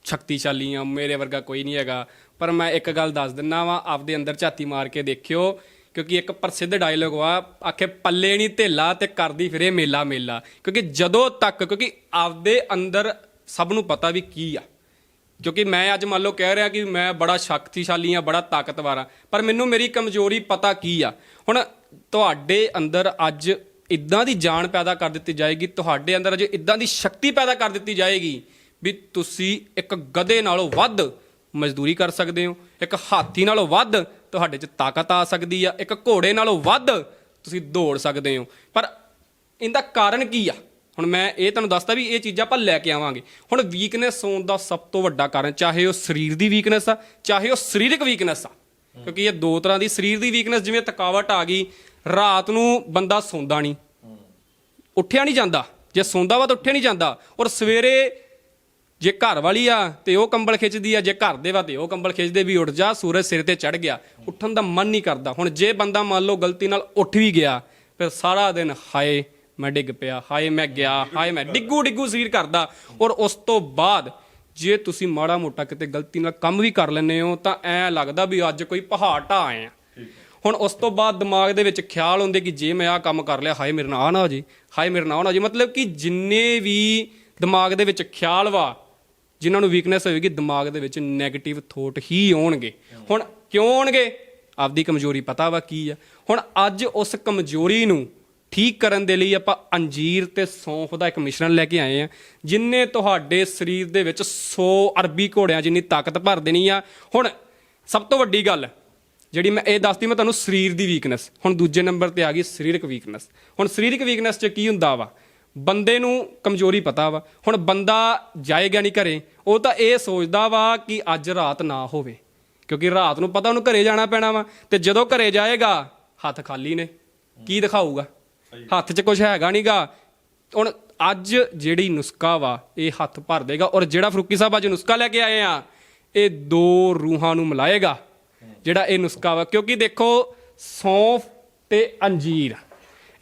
B: ਸ਼ਕਤੀਸ਼ਾਲੀ ਆ, ਮੇਰੇ ਵਰਗਾ ਕੋਈ ਨਹੀਂ ਹੈਗਾ। ਪਰ ਮੈਂ ਇੱਕ ਗੱਲ ਦੱਸ ਦਿੰਨਾ ਵਾਂ, ਆਪਦੇ ਅੰਦਰ ਝਾਤੀ ਮਾਰ ਕੇ ਦੇਖਿਓ ਕਿਉਂਕਿ ਇੱਕ ਪ੍ਰਸਿੱਧ ਡਾਇਲੋਗ ਵਾ ਆਖੇ ਪੱਲੇ ਨਹੀਂ ਢੇਲਾ ਤੇ ਕਰਦੀ ਫਿਰੇ ਮੇਲਾ ਮੇਲਾ। ਕਿਉਂਕਿ ਜਦੋਂ ਤੱਕ, ਕਿਉਂਕਿ ਆਪਦੇ ਅੰਦਰ ਸਭ ਨੂੰ ਪਤਾ ਵੀ ਕੀ ਆ। ਕਿਉਂਕਿ ਮੈਂ ਅੱਜ ਮੰਨ ਲਓ ਕਹਿ ਰਿਹਾ ਕਿ ਮੈਂ ਬੜਾ ਸ਼ਕਤੀਸ਼ਾਲੀ ਆ, ਬੜਾ ਤਾਕਤਵਰ ਆ, ਪਰ ਮੈਨੂੰ ਮੇਰੀ ਕਮਜ਼ੋਰੀ ਪਤਾ ਕੀ ਆ? ਹੁਣ ਤੁਹਾਡੇ ਅੰਦਰ ਅੱਜ ਇਦਾਂ ਦੀ ਜਾਨ ਪੈਦਾ ਕਰ ਦਿੱਤੀ ਜਾਏਗੀ, ਤੁਹਾਡੇ ਅੰਦਰ ਅਜੇ ਇਦਾਂ ਦੀ ਸ਼ਕਤੀ ਪੈਦਾ ਕਰ ਦਿੱਤੀ ਜਾਏਗੀ ਵੀ ਤੁਸੀਂ ਇੱਕ ਗਧੇ ਨਾਲੋਂ ਵੱਧ ਮਜ਼ਦੂਰੀ ਕਰ ਸਕਦੇ ਹੋ, ਇੱਕ ਹਾਥੀ ਨਾਲੋਂ ਵੱਧ ਤੁਹਾਡੇ 'ਚ ਤਾਕਤ ਆ ਸਕਦੀ ਆ, ਇੱਕ ਘੋੜੇ ਨਾਲੋਂ ਵੱਧ ਤੁਸੀਂ ਦੌੜ ਸਕਦੇ ਹੋ। ਪਰ ਇਹਦਾ ਕਾਰਨ ਕੀ ਆ? ਹੁਣ ਮੈਂ ਇਹ ਤੁਹਾਨੂੰ ਦੱਸਦਾ ਵੀ ਇਹ ਚੀਜ਼ਾਂ ਆਪਾਂ ਲੈ ਕੇ ਆਵਾਂਗੇ। ਹੁਣ ਵੀਕਨੈਸ ਹੋਣ ਦਾ ਸਭ ਤੋਂ ਵੱਡਾ ਕਾਰਨ, ਚਾਹੇ ਉਹ ਸਰੀਰ ਦੀ ਵੀਕਨੈਸ ਆ, ਚਾਹੇ ਉਹ ਸਰੀਰਕ ਵੀਕਨੈਸ ਆ। ਕਿਉਂਕਿ ਇਹ ਦੋ ਤਰ੍ਹਾਂ ਦੀ ਸਰੀਰ ਦੀ ਵੀਕਨੈਸ ਜਿਵੇਂ ਥਕਾਵਟ ਆ ਗਈ, ਰਾਤ ਨੂੰ ਬੰਦਾ ਸੌਂਦਾ ਨਹੀਂ। ਉੱਠਿਆ ਨਹੀਂ ਜਾਂਦਾ। ਜੇ ਸੌਂਦਾ ਵਾ ਤਾਂ ਉੱਠਿਆ ਨਹੀਂ ਜਾਂਦਾ। ਔਰ ਸਵੇਰੇ ਜੇ ਘਰ ਵਾਲੀ ਆ ਤੇ ਉਹ ਕੰਬਲ ਖਿੱਚਦੀ ਆ, ਜੇ ਘਰ ਦੇ ਵਾ ਤੇ ਉਹ ਕੰਬਲ ਖਿੱਚਦੇ, ਵੀ ਉੱਠ ਜਾ, ਸੂਰਜ ਸਿਰ ਤੇ ਚੜ ਗਿਆ। ਉੱਠਣ ਦਾ ਮਨ ਨਹੀਂ ਕਰਦਾ। ਹੁਣ ਜੇ ਬੰਦਾ ਮੰਨ ਲਓ ਗਲਤੀ ਨਾਲ ਉੱਠ ਵੀ ਗਿਆ, ਫਿਰ ਸਾਰਾ ਦਿਨ ਹਾਏ, ਮੈਂ ਡਿੱਗ ਪਿਆ, ਹਾਏ, ਮੈਂ ਗਿਆ, ਹਾਏ, ਮੈਂ ਡਿੱਗੂ ਡਿੱਗੂ ਸਰੀਰ ਕਰਦਾ। ਔਰ ਉਸ ਤੋਂ ਬਾਅਦ ਜੇ ਤੁਸੀਂ ਮਾੜਾ ਮੋਟਾ ਕਿਤੇ ਗਲਤੀ ਨਾਲ ਕੰਮ ਵੀ ਕਰ ਲੈਂਦੇ ਹੋ, ਤਾਂ ਐ ਲੱਗਦਾ ਵੀ ਅੱਜ ਕੋਈ ਪਹਾੜ ਢਾਹ ਆਏ ਆ। ਹੁਣ ਉਸ ਤੋਂ ਬਾਅਦ ਦਿਮਾਗ ਦੇ ਵਿੱਚ ਖਿਆਲ ਹੁੰਦੇ ਕਿ ਜੇ ਮੈਂ ਆਹ ਕੰਮ ਕਰ ਲਿਆ, ਹਾਏ, ਮੇਰੇ ਨਾਲ ਆ ਨਾ ਹੋ ਜੇ, ਹਾਏ, ਮੇਰੇ ਨਾਲ ਆਹ ਨਾ ਹੋ ਜੇ। ਮਤਲਬ ਕਿ ਜਿੰਨੇ ਵੀ ਦਿਮਾਗ ਦੇ ਵਿੱਚ ਖਿਆਲ ਵਾ ਜਿਨ੍ਹਾਂ ਨੂੰ ਵੀਕਨੈਸ ਹੋਵੇਗੀ ਦਿਮਾਗ ਦੇ ਵਿੱਚ 네ਗੇਟਿਵ ਥੋਟ ਹੀ ਆਉਣਗੇ। ਹੁਣ ਕਿਉਂ ਆਉਣਗੇ? ਆਪਦੀ ਕਮਜ਼ੋਰੀ ਪਤਾ ਵਾ ਕੀ ਆ। ਹੁਣ ਅੱਜ ਉਸ ਕਮਜ਼ੋਰੀ ਨੂੰ ਠੀਕ ਕਰਨ ਦੇ ਲਈ ਆਪਾਂ ਅੰਜੀਰ ਤੇ ਸੌਂਫ ਦਾ ਇੱਕ ਮਿਸ਼ਰਣ ਲੈ ਕੇ ਆਏ ਆ, ਜਿੰਨੇ ਤੁਹਾਡੇ ਸਰੀਰ ਦੇ ਵਿੱਚ 100 ਅਰਬੀ ਘੋੜਿਆਂ ਜਿੰਨੀ ਤਾਕਤ ਭਰ ਦੇਣੀ ਆ। ਹੁਣ ਸਭ ਤੋਂ ਵੱਡੀ ਗੱਲ, ਜਿਹੜੀ ਮੈਂ ਇਹ ਦੱਸਦੀ, ਮੈਂ ਤੁਹਾਨੂੰ ਸਰੀਰ ਦੀ ਵੀਕਨੈਸ ਹੁਣ ਦੂਜੇ ਨੰਬਰ ਤੇ ਆ ਗਈ ਸਰੀਰਕ ਵੀਕਨੈਸ ਹੁਣ ਸਰੀਰਕ ਵੀਕਨੈਸ 'ਚ ਕੀ ਹੁੰਦਾ ਵਾ? ਬੰਦੇ ਨੂੰ ਕਮਜ਼ੋਰੀ ਪਤਾ ਵਾ। ਹੁਣ ਬੰਦਾ ਜਾਏਗਾ ਨਹੀਂ ਘਰੇ ਉਹ ਤਾਂ ਇਹ ਸੋਚਦਾ ਵਾ ਕਿ ਅੱਜ ਰਾਤ ਨਾ ਹੋਵੇ। ਕਿਉਂਕਿ ਰਾਤ ਨੂੰ ਪਤਾ ਉਹਨੂੰ ਘਰੇ ਜਾਣਾ ਪੈਣਾ ਵਾ ਤੇ ਜਦੋਂ ਘਰੇ ਜਾਏਗਾ ਹੱਥ ਖਾਲੀ ਨੇ। ਕੀ ਦਿਖਾਊਗਾ? ਹੱਥ 'ਚ ਕੁਝ ਹੈਗਾ ਨਹੀਂਗਾ ਹੁਣ ਅੱਜ ਜਿਹੜੀ ਨੁਸਖਾ ਵਾ ਇਹ ਹੱਥ ਭਰ ਦੇਗਾ ਔਰ ਜਿਹੜਾ ਫਰੂਕੀ ਸਾਹਿਬ ਅੱਜ ਨੁਸਖਾ ਲੈ ਕੇ ਆਏ ਆ ਇਹ ਦੋ ਰੂਹਾਂ ਨੂੰ ਮਿਲਾਏਗਾ। ਜਿਹੜਾ ਇਹ ਨੁਸਖਾ ਵਾ। ਕਿਉਂਕਿ ਦੇਖੋ ਸੌਂਫ ਤੇ ਅੰਜੀਰ।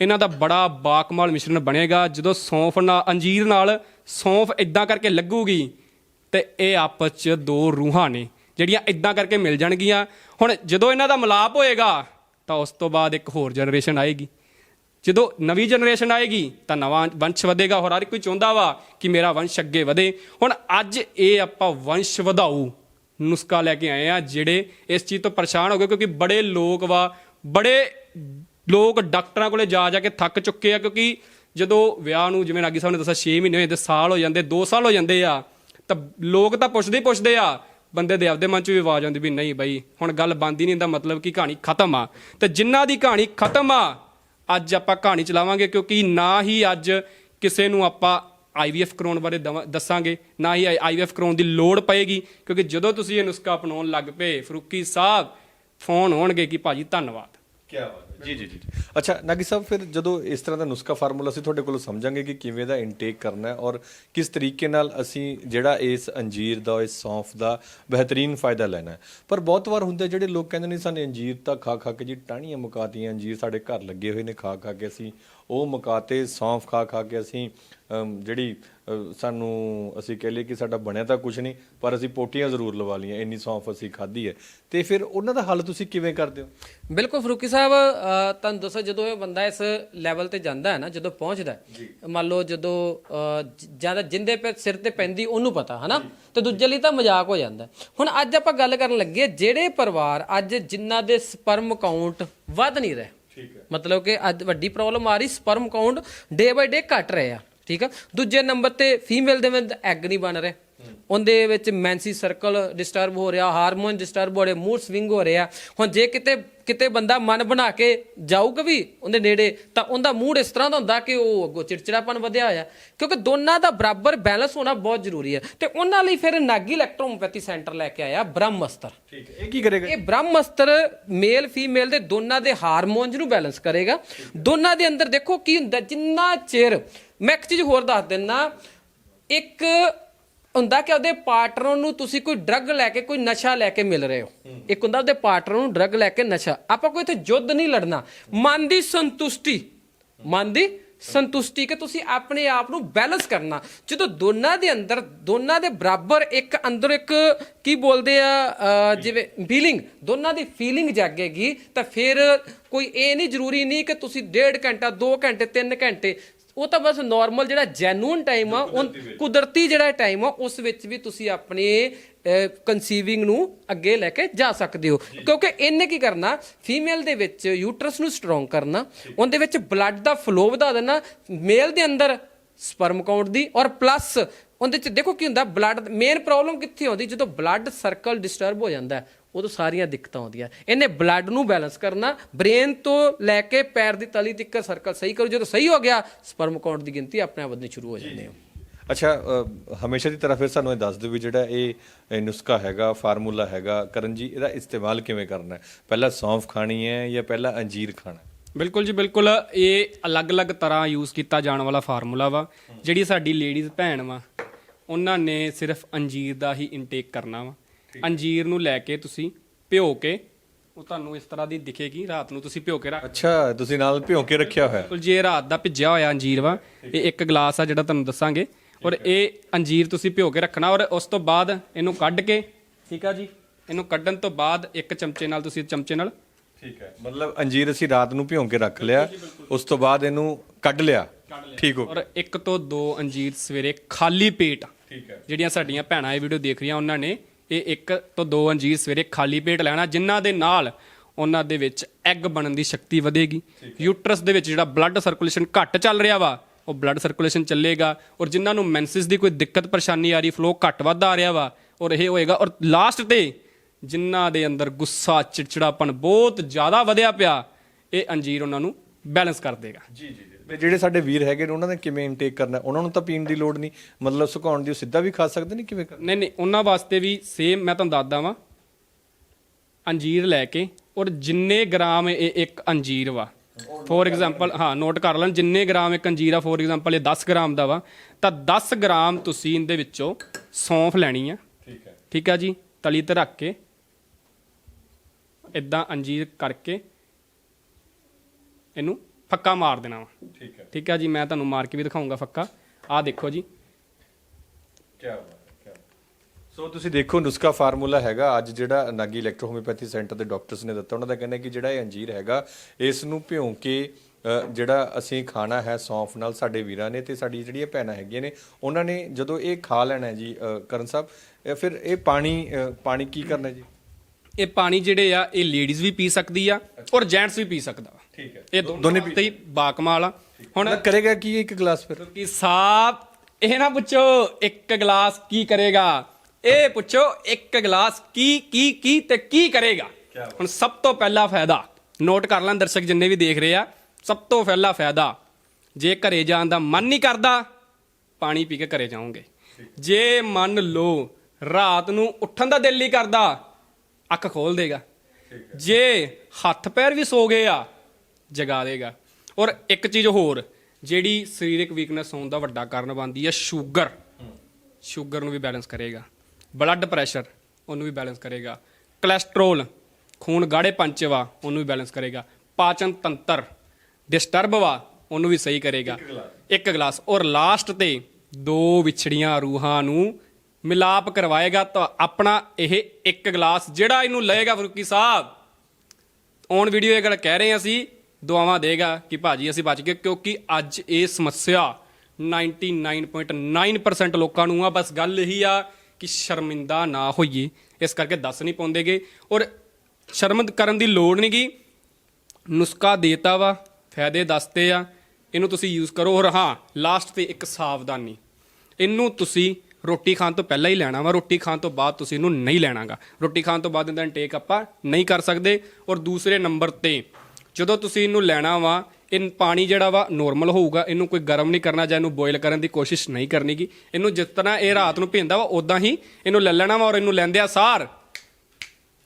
B: ਇਹਨਾਂ ਦਾ ਬੜਾ ਬਾਕਮਾਲ ਮਿਸ਼ਰਣ ਬਣੇਗਾ। ਜਦੋਂ ਸੌਂਫ ਨਾਲ, ਅੰਜੀਰ ਨਾਲ ਸੌਂਫ ਇਦਾਂ ਕਰਕੇ ਲੱਗੂਗੀ, ਤੇ ਇਹ ਆਪਸ ਚ ਦੋ ਰੂਹਾਂ ਨੇ, ਜਿਹੜੀਆਂ ਇਦਾਂ ਕਰਕੇ ਮਿਲ ਜਾਣਗੀਆਂ। ਹੁਣ ਜਦੋਂ ਇਹਨਾਂ ਦਾ ਮਿਲਾਪ ਹੋਏਗਾ, ਤਾਂ ਉਸ ਤੋਂ ਬਾਅਦ ਇੱਕ ਹੋਰ ਜਨਰੇਸ਼ਨ ਆਏਗੀ। ਜਦੋਂ ਨਵੀਂ ਜਨਰੇਸ਼ਨ ਆਏਗੀ, ਤਾਂ ਨਵਾਂ ਵੰਸ਼ ਵਧੇਗਾ। ਹੋਰ ਹਰ ਕੋਈ ਚਾਹੁੰਦਾ ਵਾ ਕਿ ਮੇਰਾ ਵੰਸ਼ ਅੱਗੇ ਵਧੇ। ਹੁਣ ਅੱਜ ਇਹ ਆਪਾਂ ਵੰਸ਼ ਵਧਾਊ ਨੁਸਖਾ ਲੈ ਕੇ ਆਏ ਆ, ਜਿਹੜੇ ਇਸ ਚੀਜ਼ ਤੋਂ ਪਰੇਸ਼ਾਨ ਹੋ ਗਏ, ਕਿਉਂਕਿ ਬੜੇ ਲੋਕ ਵਾ, ਬੜੇ ਲੋਕ ਡਾਕਟਰਾਂ ਕੋਲੇ ਜਾ ਜਾ ਕੇ ਥੱਕ ਚੁੱਕੇ ਆ ਕਿਉਂਕਿ ਜਦੋਂ ਵਿਆਹ ਨੂੰ ਜਿਵੇਂ ਰਾਗੀ ਸਾਹਿਬ ਨੇ ਦੱਸਿਆ 6 ਮਹੀਨੇ ਹੋ ਜਾਂਦੇ ਸਾਲ ਹੋ ਜਾਂਦੇ 2 ਸਾਲ ਹੋ ਜਾਂਦੇ ਆ, ਤਾਂ ਲੋਕ ਤਾਂ ਪੁੱਛਦੇ ਹੀ ਪੁੱਛਦੇ ਆ, ਬੰਦੇ ਦੇ ਆਪਦੇ ਮਨ 'ਚ ਵੀ ਆਵਾਜ਼ ਆਉਂਦੀ ਵੀ ਨਹੀਂ ਬਾਈ, ਹੁਣ ਗੱਲ ਬੰਦ ਹੀ ਨਹੀਂ ਦਾ ਮਤਲਬ ਕਿ ਕਹਾਣੀ ਖਤਮ ਆ। ਤੇ ਜਿਨ੍ਹਾਂ ਦੀ ਕਹਾਣੀ ਖਤਮ ਆ, ਅੱਜ ਆਪਾਂ ਕਹਾਣੀ ਚਲਾਵਾਂਗੇ ਕਿਉਂਕਿ ਨਾ ਹੀ ਅੱਜ ਕਿਸੇ ਨੂੰ ਆਪਾਂ ਆਈਵੀਐਫ ਕਰਾਉਣ ਬਾਰੇ ਦਵਾਂ- ਦੱਸਾਂਗੇ, ਨਾ ਹੀ ਆਈਵੀਐਫ ਕਰਾਉਣ ਦੀ ਲੋੜ ਪਏਗੀ, ਕਿਉਂਕਿ ਜਦੋਂ ਤੁਸੀਂ ਇਹ ਨੁਸਖਾ ਅਪਣਾਉਣ ਲੱਗ ਪਏ, ਫਰੂਕੀ ਸਾਹਿਬ, ਫੋਨ ਹੋਣਗੇ ਕਿ ਭਾਜੀ ਧੰਨਵਾਦ।
A: ਕੀ ਬਾਤ ਜੀ ਜੀ ਜੀ ਜੀ। ਅੱਛਾ ਨਾਗੀ ਸਾਹਿਬ ਫਿਰ ਜਦੋਂ ਇਸ ਤਰ੍ਹਾਂ ਦਾ ਨੁਸਖਾ ਫਾਰਮੂਲਾ ਅਸੀਂ ਤੁਹਾਡੇ ਕੋਲੋਂ ਸਮਝਾਂਗੇ ਕਿ ਕਿਵੇਂ ਦਾ ਇਨਟੇਕ ਕਰਨਾ ਹੈ ਔਰ ਕਿਸ ਤਰੀਕੇ ਨਾਲ ਅਸੀਂ ਜਿਹੜਾ ਇਸ ਅੰਜੀਰ ਦਾ ਇਸ ਸੌਂਫ ਦਾ ਬਿਹਤਰੀਨ ਫਾਇਦਾ ਲੈਣਾ ਹੈ ਪਰ ਬਹੁਤ ਵਾਰ ਹੁੰਦੇ ਜਿਹੜੇ ਲੋਕ ਕਹਿੰਦੇ ਨੇ ਸਾਨੂੰ ਅੰਜੀਰ ਤਾਂ ਖਾ ਖਾ ਕੇ ਜੀ ਟਾਹਣੀਆਂ ਮੁਕਾਤੀਆਂ ਅੰਜੀਰ ਸਾਡੇ ਘਰ ਲੱਗੇ ਹੋਏ ਨੇ ਖਾ ਖਾ ਕੇ ਅਸੀਂ ਉਹ ਮੁਕਾਤੇ ਸੌਂਫ ਖਾ ਖਾ ਕੇ ਅਸੀਂ ਅਮ, ਜਿਹੜੀ ਸਾਨੂੰ ਅਸੀਂ ਕਹਿ ਲਈਏ ਕਿ ਸਾਡਾ ਬਣਿਆ ਤਾਂ ਕੁਝ ਨਹੀਂ ਪਰ ਅਸੀਂ ਪੋਟੀਆਂ ਜ਼ਰੂਰ ਲਵਾ ਲਈਆਂ ਇੰਨੀ ਸੌਂਫ ਅਸੀਂ ਖਾਧੀ ਹੈ। ਤੇ ਫਿਰ ਉਹਨਾਂ ਦਾ ਹੱਲ ਤੁਸੀਂ ਕਿਵੇਂ ਕਰਦੇ ਹੋ?
C: ਬਿਲਕੁਲ ਫਰੂਕੀ ਸਾਹਿਬ ਤੁਹਾਨੂੰ ਦੱਸੋ ਜਦੋਂ ਇਹ ਬੰਦਾ ਇਸ ਲੈਵਲ ਤੇ ਜਾਂਦਾ ਹੈ ਨਾ ਜਦੋਂ ਪਹੁੰਚਦਾ ਹੈ, ਮੰਨ ਲਓ ਜਦੋਂ ਜ਼ਿਆਦਾ ਜਿੰਦੇ ਪੇ ਸਿਰ ਤੇ ਪੈਂਦੀ ਉਹਨੂੰ ਪਤਾ ਹਨਾ? ਤੇ ਦੂਜੇ ਲਈ ਤਾਂ ਮਜ਼ਾਕ ਹੋ ਜਾਂਦਾ ਹੈ। ਹੁਣ ਅੱਜ ਆਪਾਂ ਗੱਲ ਕਰਨ ਲੱਗੇ ਜਿਹੜੇ ਪਰਿਵਾਰ ਅੱਜ ਜਿਨ੍ਹਾਂ ਦੇ ਸਪਰਮ ਕਾਊਂਟ ਵੱਧ ਨਹੀਂ ਰਹੇ ਮਤਲਬ ਕਿ ਅੱਜ ਵੱਡੀ ਪ੍ਰੋਬਲਮ ਆ ਰਹੀ ਸਪਰਮ ਕਾਊਂਟ ਡੇ ਬਾਈ ਡੇ ਘਟ ਰਹੇ ਆ। ਠੀਕ ਆ? ਦੂਜੇ ਨੰਬਰ ਤੇ ਫੀਮੇਲ ਦੇ ਵਿੱਚ ਐਗ ਨਹੀਂ ਬਣ ਰਹੇ। ਉਹਦੇ ਵਿੱਚ ਮੈਂਸੀ ਸਰਕਲ ਡਿਸਟਰਬ ਹੋ ਰਿਹਾ ਹਾਰਮੋਨ ਡਿਸਟਰਬ ਹੋ ਰਹੇ ਮੂਡ ਸਵਿੰਗ ਹੋ ਰਿਹਾ। ਹੁਣ ਜੇ ਕਿਤੇ ਕਿਤੇ ਬੰਦਾ ਮਨ ਬਣਾ ਕੇ ਜਾਊਗਾ ਵੀ ਉਹਦੇ ਨੇੜੇ ਤਾਂ ਉਹਦਾ ਮੂਡ ਇਸ ਤਰ੍ਹਾਂ ਦਾ ਹੁੰਦਾ ਕਿ ਉਹ ਅੱਗੋਂ ਚਿੜਚਿੜਾਪਨ ਵਧਿਆ ਹੋਇਆ। ਕਿਉਂਕਿ ਦੋਨਾਂ ਦਾ ਬਰਾਬਰ ਬੈਲੈਂਸ ਹੋਣਾ ਬਹੁਤ ਜ਼ਰੂਰੀ ਹੈ। ਤੇ ਉਹਨਾਂ ਲਈ ਫਿਰ ਨਾਗੀ ਇਲੈਕਟ੍ਰੋਮੋਪੈਥੀ ਸੈਂਟਰ ਲੈ ਕੇ ਆਇਆ ਬ੍ਰਹਮਸਤਰ।
A: ਠੀਕ ਹੈ ਇਹ ਕੀ ਕਰੇਗਾ?
C: ਇਹ ਬ੍ਰਹਮਸਤਰ ਮੇਲ ਫੀਮੇਲ ਦੇ ਦੋਨਾਂ ਦੇ ਹਾਰਮੋਨਸ ਨੂੰ ਬੈਲੈਂਸ ਕਰੇਗਾ। ਦੋਨਾਂ ਦੇ ਅੰਦਰ ਦੇਖੋ ਕੀ ਹੁੰਦਾ ਜਿੰਨਾ ਚਿਰ ਮੈਂ ਇੱਕ ਚੀਜ਼ ਹੋਰ ਦੱਸ ਦਿੰਨਾ। ਇੱਕ ਹੁੰਦਾ ਕਿ ਉਹਦੇ ਪਾਰਟਨਰ ਨੂੰ ਤੁਸੀਂ ਕੋਈ ਡਰੱਗ ਲੈ ਕੇ ਕੋਈ ਨਸ਼ਾ ਲੈ ਕੇ ਮਿਲ ਰਹੇ ਹੋ। ਇੱਕ ਹੁੰਦਾ ਉਹਦੇ ਪਾਰਟਨਰ ਨੂੰ ਡਰੱਗ ਲੈ ਕੇ ਨਸ਼ਾ। ਆਪਾਂ ਕੋਈ ਇੱਥੇ ਯੁੱਧ ਨਹੀਂ ਲੜਨਾ। ਮਨ ਦੀ ਸੰਤੁਸ਼ਟੀ। ਮਨ ਦੀ ਸੰਤੁਸ਼ਟੀ ਕਿ ਤੁਸੀਂ ਆਪਣੇ ਆਪ ਨੂੰ ਬੈਲੈਂਸ ਕਰਨਾ। ਜਦੋਂ ਦੋਨਾਂ ਦੇ ਅੰਦਰ ਦੋਨਾਂ ਦੇ ਬਰਾਬਰ ਇੱਕ ਅੰਦਰ ਇੱਕ ਕੀ ਬੋਲਦੇ ਆ ਜਿਵੇਂ ਫੀਲਿੰਗ ਦੋਨਾਂ ਦੀ ਫੀਲਿੰਗ ਜਾਗੇਗੀ ਤਾਂ ਫਿਰ ਕੋਈ ਇਹ ਨਹੀਂ ਜ਼ਰੂਰੀ ਨਹੀਂ ਕਿ ਤੁਸੀਂ ਡੇਢ ਘੰਟਾ 2 ਘੰਟੇ 3 ਘੰਟੇ ਉਹ ਤਾਂ ਬਸ ਨਾਰਮਲ ਜਿਹੜਾ ਜੈਨੂਨ ਟਾਈਮ ਆ ਉਹ ਕੁਦਰਤੀ ਜਿਹੜਾ ਟਾਈਮ ਆ ਉਸ ਵਿੱਚ ਵੀ ਤੁਸੀਂ ਆਪਣੀ ਕਨਸੀਵਿੰਗ ਨੂੰ ਅੱਗੇ ਲੈ ਕੇ ਜਾ ਸਕਦੇ ਹੋ। ਕਿਉਂਕਿ ਇਹਨੇ ਕੀ ਕਰਨਾ ਫੀਮੇਲ ਦੇ ਵਿੱਚ ਯੂਟਰਸ ਨੂੰ ਸਟਰੋਂਗ ਕਰਨਾ ਉਹਦੇ ਵਿੱਚ ਬਲੱਡ ਦਾ ਫਲੋ ਵਧਾ ਦੇਣਾ ਮੇਲ ਦੇ ਅੰਦਰ ਸਪਰਮ ਕਾਊਂਟ ਦੀ ਔਰ ਪਲੱਸ ਉਹਦੇ ਚ ਦੇਖੋ ਕੀ ਹੁੰਦਾ ਬਲੱਡ ਮੇਨ ਪ੍ਰੋਬਲਮ ਕਿੱਥੇ ਆਉਂਦੀ ਜਦੋਂ ਬਲੱਡ ਸਰਕਲ ਡਿਸਟਰਬ ਹੋ ਜਾਂਦਾ ਉਦੋਂ ਸਾਰੀਆਂ ਦਿੱਕਤਾਂ ਆਉਂਦੀਆਂ। ਇਹਨੇ ਬਲੱਡ ਨੂੰ ਬੈਲੈਂਸ ਕਰਨਾ ਬ੍ਰੇਨ ਤੋਂ ਲੈ ਕੇ ਪੈਰ ਦੀ ਤਲੀ ਤੱਕ ਸਰਕਲ ਸਹੀ ਕਰੋ। ਜਦੋਂ ਸਹੀ ਹੋ ਗਿਆ ਸਪਰਮ ਕਾਊਂਟ ਦੀ ਗਿਣਤੀ ਆਪਣੇ ਆਪ ਵਧਣੀ ਸ਼ੁਰੂ ਹੋ ਜਾਂਦੀ ਹੈ।
A: ਅੱਛਾ ਹਮੇਸ਼ਾ ਦੀ ਤਰ੍ਹਾਂ ਫਿਰ ਸਾਨੂੰ ਇਹ ਦੱਸ ਦਿਓ ਵੀ ਜਿਹੜਾ ਇਹ ਨੁਸਖਾ ਹੈਗਾ ਫਾਰਮੂਲਾ ਹੈਗਾ ਕਰਨ ਜੀ ਇਹਦਾ ਇਸਤੇਮਾਲ ਕਿਵੇਂ ਕਰਨਾ ਹੈ? ਪਹਿਲਾਂ ਸੌਂਫ ਖਾਣੀ ਹੈ ਜਾਂ ਪਹਿਲਾਂ ਅੰਜੀਰ ਖਾਣਾ
B: ਬਿਲਕੁਲ ਜੀ ਬਿਲਕੁਲ। ਇਹ ਅਲੱਗ-ਅਲੱਗ ਤਰ੍ਹਾਂ ਯੂਜ਼ ਕੀਤਾ ਜਾਣ ਵਾਲਾ ਫਾਰਮੂਲਾ ਵਾ। ਜਿਹੜੀ ਸਾਡੀ ਲੇਡੀਜ਼ ਭੈਣ ਵਾ ਉਹਨਾਂ ਨੇ ਸਿਰਫ ਅੰਜੀਰ ਦਾ ਹੀ ਇਨਟੇਕ ਕਰਨਾ ਵਾ। ਅੰਜੀਰ ਨੂੰ ਲੈ ਕੇ ਤੁਸੀਂ ਭਿਓ ਕੇ ਉਹ ਤੁਹਾਨੂੰ ਇਸ ਤਰ੍ਹਾਂ ਦੀ ਦਿਖੇਗੀ ਰਾਤ ਨੂੰ ਤੁਸੀਂ ਭਿਓ ਕੇ ਰੱਖ
A: ਅੱਛਾ ਤੁਸੀਂ ਨਾਲ ਭਿਉਂ ਕੇ ਰੱਖਿਆ ਹੋਇਆ।
B: ਬਿਲਕੁਲ ਜੀ ਰਾਤ ਦਾ ਭਿੱਜਿਆ ਹੋਇਆ ਅੰਜੀਰ ਵਾ ਇਹ ਇੱਕ ਗਲਾਸ ਆ ਜਿਹੜਾ ਤੁਹਾਨੂੰ ਦੱਸਾਂਗੇ। ਔਰ ਇਹ ਅੰਜੀਰ ਤੁਸੀਂ ਭਿਓ ਕੇ ਰੱਖਣਾ ਔਰ ਉਸ ਤੋਂ ਬਾਅਦ ਇਹਨੂੰ ਕੱਢ ਕੇ ਠੀਕ ਆ ਜੀ? ਇਹਨੂੰ ਕੱਢਣ ਤੋਂ ਬਾਅਦ ਇੱਕ ਚਮਚੇ ਨਾਲ ਤੁਸੀਂ ਚਮਚੇ ਨਾਲ
A: ਠੀਕ ਹੈ। ਮਤਲਬ ਅੰਜੀਰ ਅਸੀਂ ਰਾਤ ਨੂੰ ਭਿਉਂ ਕੇ ਰੱਖ ਲਿਆ ਉਸ ਤੋਂ ਬਾਅਦ ਇਹਨੂੰ ਕੱਢ ਲਿਆ। ਠੀਕ ਹੋ
B: ਔਰ ਇੱਕ ਤੋਂ ਦੋ ਅੰਜੀਰ ਸਵੇਰੇ ਖਾਲੀ ਪੇਟ।
A: ਠੀਕ ਹੈ।
B: ਜਿਹੜੀਆਂ ਸਾਡੀਆਂ ਭੈਣਾਂ ਇਹ ਵੀਡੀਓ ਦੇਖ ਰਹੀਆਂ ਉਹਨਾਂ ਨੇ ਇਹ ਇੱਕ ਤੋਂ ਦੋ ਅੰਜੀਰ ਸਵੇਰੇ ਖਾਲੀ ਪੇਟ ਲੈਣਾ ਜਿਨ੍ਹਾਂ ਦੇ ਨਾਲ ਉਹਨਾਂ ਦੇ ਵਿੱਚ ਐਗ ਬਣਨ ਦੀ ਸ਼ਕਤੀ ਵਧੇਗੀ। ਯੂਟਰਸ ਦੇ ਵਿੱਚ ਜਿਹੜਾ ਬਲੱਡ ਸਰਕੂਲੇਸ਼ਨ ਘੱਟ ਚੱਲ ਰਿਹਾ ਵਾ ਉਹ ਬਲੱਡ ਸਰਕੂਲੇਸ਼ਨ ਚੱਲੇਗਾ ਔਰ ਜਿਨ੍ਹਾਂ ਨੂੰ ਮੈਂਸਿਸ ਦੀ ਕੋਈ ਦਿੱਕਤ ਪਰੇਸ਼ਾਨੀ ਆ ਰਹੀ ਫਲੋ ਘੱਟ ਵੱਧ ਆ ਰਿਹਾ ਵਾ ਔਰ ਇਹ ਹੋਏਗਾ। ਔਰ ਲਾਸਟ ਤੇ ਜਿਨ੍ਹਾਂ ਦੇ ਅੰਦਰ ਗੁੱਸਾ ਚਿੜਚਿੜਾਪਨ ਬਹੁਤ ਜ਼ਿਆਦਾ ਵਧਿਆ ਪਿਆ ਇਹ ਅੰਜੀਰ ਉਹਨਾਂ ਨੂੰ ਬੈਲੈਂਸ ਕਰ ਦੇਗਾ।
A: ਜੀ ਜੀ। ਜਿਹੜੇ ਸਾਡੇ ਵੀਰ ਹੈਗੇ ਨੇ ਉਹਨਾਂ ਨੇ ਕਿਵੇਂ ਇਨਟੇਕ ਕਰਨਾ? ਉਹਨਾਂ ਨੂੰ ਤਾਂ ਪੀਣ ਦੀ ਲੋੜ ਨਹੀਂ। ਮਤਲਬ ਸੁਕਾਉਣ ਦੀ ਉਹ ਸਿੱਧਾ ਵੀ ਖਾ ਸਕਦੇ ਨੇ ਕਿਵੇਂ ਕਰਨਾ
B: ਨਹੀਂ ਨਹੀਂ ਉਹਨਾਂ ਵਾਸਤੇ ਵੀ ਸੇਮ ਮੈਂ ਤੁਹਾਨੂੰ ਦੱਸਦਾ ਵਾਂ। ਅੰਜੀਰ ਲੈ ਕੇ ਔਰ ਜਿੰਨੇ ਗ੍ਰਾਮ ਇਹ ਇੱਕ ਅੰਜੀਰ ਵਾ। ਫੋਰ ਐਗਜ਼ਾਮਪਲ ਹਾਂ ਨੋਟ ਕਰ ਲੈਣ ਜਿੰਨੇ ਗ੍ਰਾਮ ਇੱਕ ਅੰਜੀਰ ਆ ਫੋਰ ਐਗਜ਼ਾਮਪਲ ਇਹ 10 ਗ੍ਰਾਮ ਦਾ ਵਾ। ਤਾਂ 10 ਗ੍ਰਾਮ ਤੁਸੀਂ ਇਹਦੇ ਵਿੱਚੋਂ ਸੌਂਫ ਲੈਣੀ ਆ।
A: ਠੀਕ ਹੈ।
B: ਠੀਕ ਆ ਜੀ? ਤਲੀ ਤੇ ਰੱਖ ਕੇ ਇਦਾਂ ਅੰਜੀਰ ਕਰਕੇ ਇਹਨੂੰ ਫੱਕਾ ਮਾਰ ਦੇਣਾ ਵਾ।
A: ਠੀਕ ਹੈ।
B: ਠੀਕ ਆ ਜੀ ਮੈਂ ਤੁਹਾਨੂੰ ਮਾਰ ਕੇ ਵੀ ਦਿਖਾਉਂਗਾ ਫੱਕਾ। ਆਹ ਦੇਖੋ ਜੀ।
A: ਕੀ ਬਾਤ ਹੈ ਸੋ ਤੁਸੀਂ ਦੇਖੋ ਨੁਸਖਾ ਫਾਰਮੂਲਾ ਹੈਗਾ। ਅੱਜ ਜਿਹੜਾ ਨਾਗੀ ਇਲੈਕਟ੍ਰੋ ਹੋਮਿਓਪੈਥੀ ਸੈਂਟਰ ਦੇ ਡਾਕਟਰਸ ਨੇ ਦਿੱਤਾ। ਉਹਨਾਂ ਦਾ ਕਹਿੰਦਾ ਕਿ ਜਿਹੜਾ ਇਹ ਅੰਜੀਰ ਹੈਗਾ ਇਸ ਨੂੰ ਭਿਉਂ ਕੇ ਜਿਹੜਾ ਅਸੀਂ ਖਾਣਾ ਹੈ ਸੌਂਫ ਨਾਲ ਸਾਡੇ ਵੀਰਾਂ ਨੇ ਤੇ ਸਾਡੀ ਜਿਹੜੀਆਂ ਭੈਣਾਂ ਹੈਗੀਆਂ ਨੇ ਉਹਨਾਂ ਨੇ ਜਦੋਂ ਇਹ ਖਾ ਲੈਣਾ ਹੈ ਜੀ ਕਰਨ ਸਾਹਿਬ ਫਿਰ ਇਹ ਪਾਣੀ ਪਾਣੀ ਕੀ ਕਰਨਾ ਜੀ?
B: ਇਹ ਪਾਣੀ ਜਿਹੜੇ ਆ ਇਹ ਲੇਡੀਜ਼ ਵੀ ਪੀ ਸਕਦੀ ਆ ਔਰ ਜੈਂਟਸ ਵੀ ਪੀ ਸਕਦਾ।
A: ਠੀਕ ਹੈ।
B: ਇਹ ਦੋਨੇ ਪੀ ਹੀ ਬਾਕਮਾਲ ਆ। ਹੁਣ
A: ਕਰੇਗਾ ਕੀ ਇੱਕ ਗਲਾਸ ਫਿਰ?
B: ਕਿ ਸਾਹਿਬ ਇਹ ਨਾ ਪੁੱਛੋ ਇੱਕ ਗਲਾਸ ਕੀ ਕਰੇਗਾ। ਇਹ ਪੁੱਛੋ ਇੱਕ ਗਲਾਸ ਕੀ ਕੀ ਕੀ ਤੇ ਕੀ ਕਰੇਗਾ। ਹੁਣ ਸਭ ਤੋਂ ਪਹਿਲਾ ਫਾਇਦਾ ਨੋਟ ਕਰ ਲੈਣ ਦਰਸ਼ਕ ਜਿੰਨੇ ਵੀ ਦੇਖ ਰਹੇ ਆ ਸਭ ਤੋਂ ਪਹਿਲਾ ਫਾਇਦਾ ਜੇ ਘਰੇ ਜਾਣ ਦਾ ਮਨ ਨਹੀਂ ਕਰਦਾ ਪਾਣੀ ਪੀ ਕੇ ਘਰੇ ਜਾਓਗੇ। ਜੇ ਮੰਨ ਲਓ ਰਾਤ ਨੂੰ ਉੱਠਣ ਦਾ ਦਿਲ ਨਹੀਂ ਕਰਦਾ ਅੱਖ ਖੋਲ ਦੇਗਾ। ਜੇ ਹੱਥ ਪੈਰ ਵੀ ਸੋ ਗਏ ਆ ਜਗਾ ਦੇਗਾ। ਔਰ ਇੱਕ ਚੀਜ਼ ਹੋਰ ਜਿਹੜੀ ਸਰੀਰਕ ਵੀਕਨੈਸ ਹੋਣ ਦਾ ਵੱਡਾ ਕਾਰਨ ਬਣਦੀ ਹੈ ਸ਼ੂਗਰ। ਸ਼ੂਗਰ ਨੂੰ ਵੀ ਬੈਲੈਂਸ ਕਰੇਗਾ। ਬਲੱਡ ਪ੍ਰੈਸ਼ਰ ਉਹਨੂੰ ਵੀ ਬੈਲੈਂਸ ਕਰੇਗਾ। ਕੋਲੇਸਟ੍ਰੋਲ ਖੂਨ ਗਾੜੇ ਪੰਚ ਵਾ ਉਹਨੂੰ ਵੀ ਬੈਲੈਂਸ ਕਰੇਗਾ। ਪਾਚਨ ਤੰਤਰ ਡਿਸਟਰਬ ਵਾ ਉਹਨੂੰ ਵੀ ਸਹੀ ਕਰੇਗਾ। ਇੱਕ ਗਲਾਸ। ਔਰ ਲਾਸਟ ਤੇ ਦੋ ਵਿਛੜੀਆਂ ਰੂਹਾਂ ਨੂੰ ਮਿਲਾਪ ਕਰਵਾਏਗਾ ਤਾਂ ਆਪਣਾ ਇਹ ਇੱਕ ਗਲਾਸ ਜਿਹੜਾ ਇਹਨੂੰ ਲਏਗਾ ਫਰੂਕੀ ਸਾਹਿਬ। ਔਨ ਵੀਡੀਓ ਇਹ ਗੱਲ ਕਹਿ ਰਹੇ ਅਸੀਂ ਦੁਆਵਾਂ ਦੇਗਾ ਕਿ ਭਾਜੀ ਅਸੀਂ ਬਚ ਗਏ, ਕਿਉਂਕਿ ਅੱਜ ਇਹ ਸਮੱਸਿਆ 99.9% ਲੋਕਾਂ ਨੂੰ ਆ। ਬਸ ਗੱਲ ਇਹੀ ਆ ਕਿ ਸ਼ਰਮਿੰਦਾ ਨਾ ਹੋਈਏ। ਇਸ ਕਰਕੇ ਦੱਸ ਨਹੀਂ ਪਾਉਂਦੇਗੇ। ਔਰ ਸ਼ਰਮ ਕਰਨ ਦੀ ਲੋੜ ਨਹੀਂ ਨਹੀਂਗੀ ਨੁਸਖਾ ਦੇਤਾ ਵਾ, ਫਾਇਦੇ ਦੱਸਤੇ ਆ। ਇਹਨੂੰ ਤੁਸੀਂ ਯੂਜ਼ ਕਰੋ। ਔਰ ਹਾਂ ਲਾਸਟ ਤੇ ਇੱਕ ਸਾਵਧਾਨੀ। ਇਹਨੂੰ ਤੁਸੀਂ ਰੋਟੀ ਖਾਣ ਤੋਂ ਪਹਿਲਾਂ ਹੀ ਲੈਣਾ ਵਾ। ਰੋਟੀ ਖਾਣ ਤੋਂ ਬਾਅਦ ਤੁਸੀਂ ਇਹਨੂੰ ਨਹੀਂ ਲੈਣਾਗਾ। ਰੋਟੀ ਖਾਣ ਤੋਂ ਬਾਅਦ ਇਹਦਾ ਇਨਟੇਕ ਆਪਾਂ ਨਹੀਂ ਕਰ ਸਕਦੇ। ਔਰ ਦੂਸਰੇ ਨੰਬਰ ਤੇ ਜਦੋਂ ਤੁਸੀਂ ਇਹਨੂੰ ਲੈਣਾ ਵਾ ਇਹ ਪਾਣੀ ਜਿਹੜਾ ਵਾ ਨੋਰਮਲ ਹੋਊਗਾ ਇਹਨੂੰ ਕੋਈ ਗਰਮ ਨਹੀਂ ਕਰਨਾ ਜਾਂ ਇਹਨੂੰ ਬੋਇਲ ਕਰਨ ਦੀ ਕੋਸ਼ਿਸ਼ ਨਹੀਂ ਕਰਨੀਗੀ। ਇਹਨੂੰ ਜਿਸ ਤਰ੍ਹਾਂ ਇਹ ਰਾਤ ਨੂੰ ਪੀਂਦਾ ਵਾ ਉਦਾਂ ਹੀ ਇਹਨੂੰ ਲੈ ਲੈਣਾ ਵਾ ਔਰ ਇਹਨੂੰ ਲੈਂਦਿਆਂ ਸਾਰ।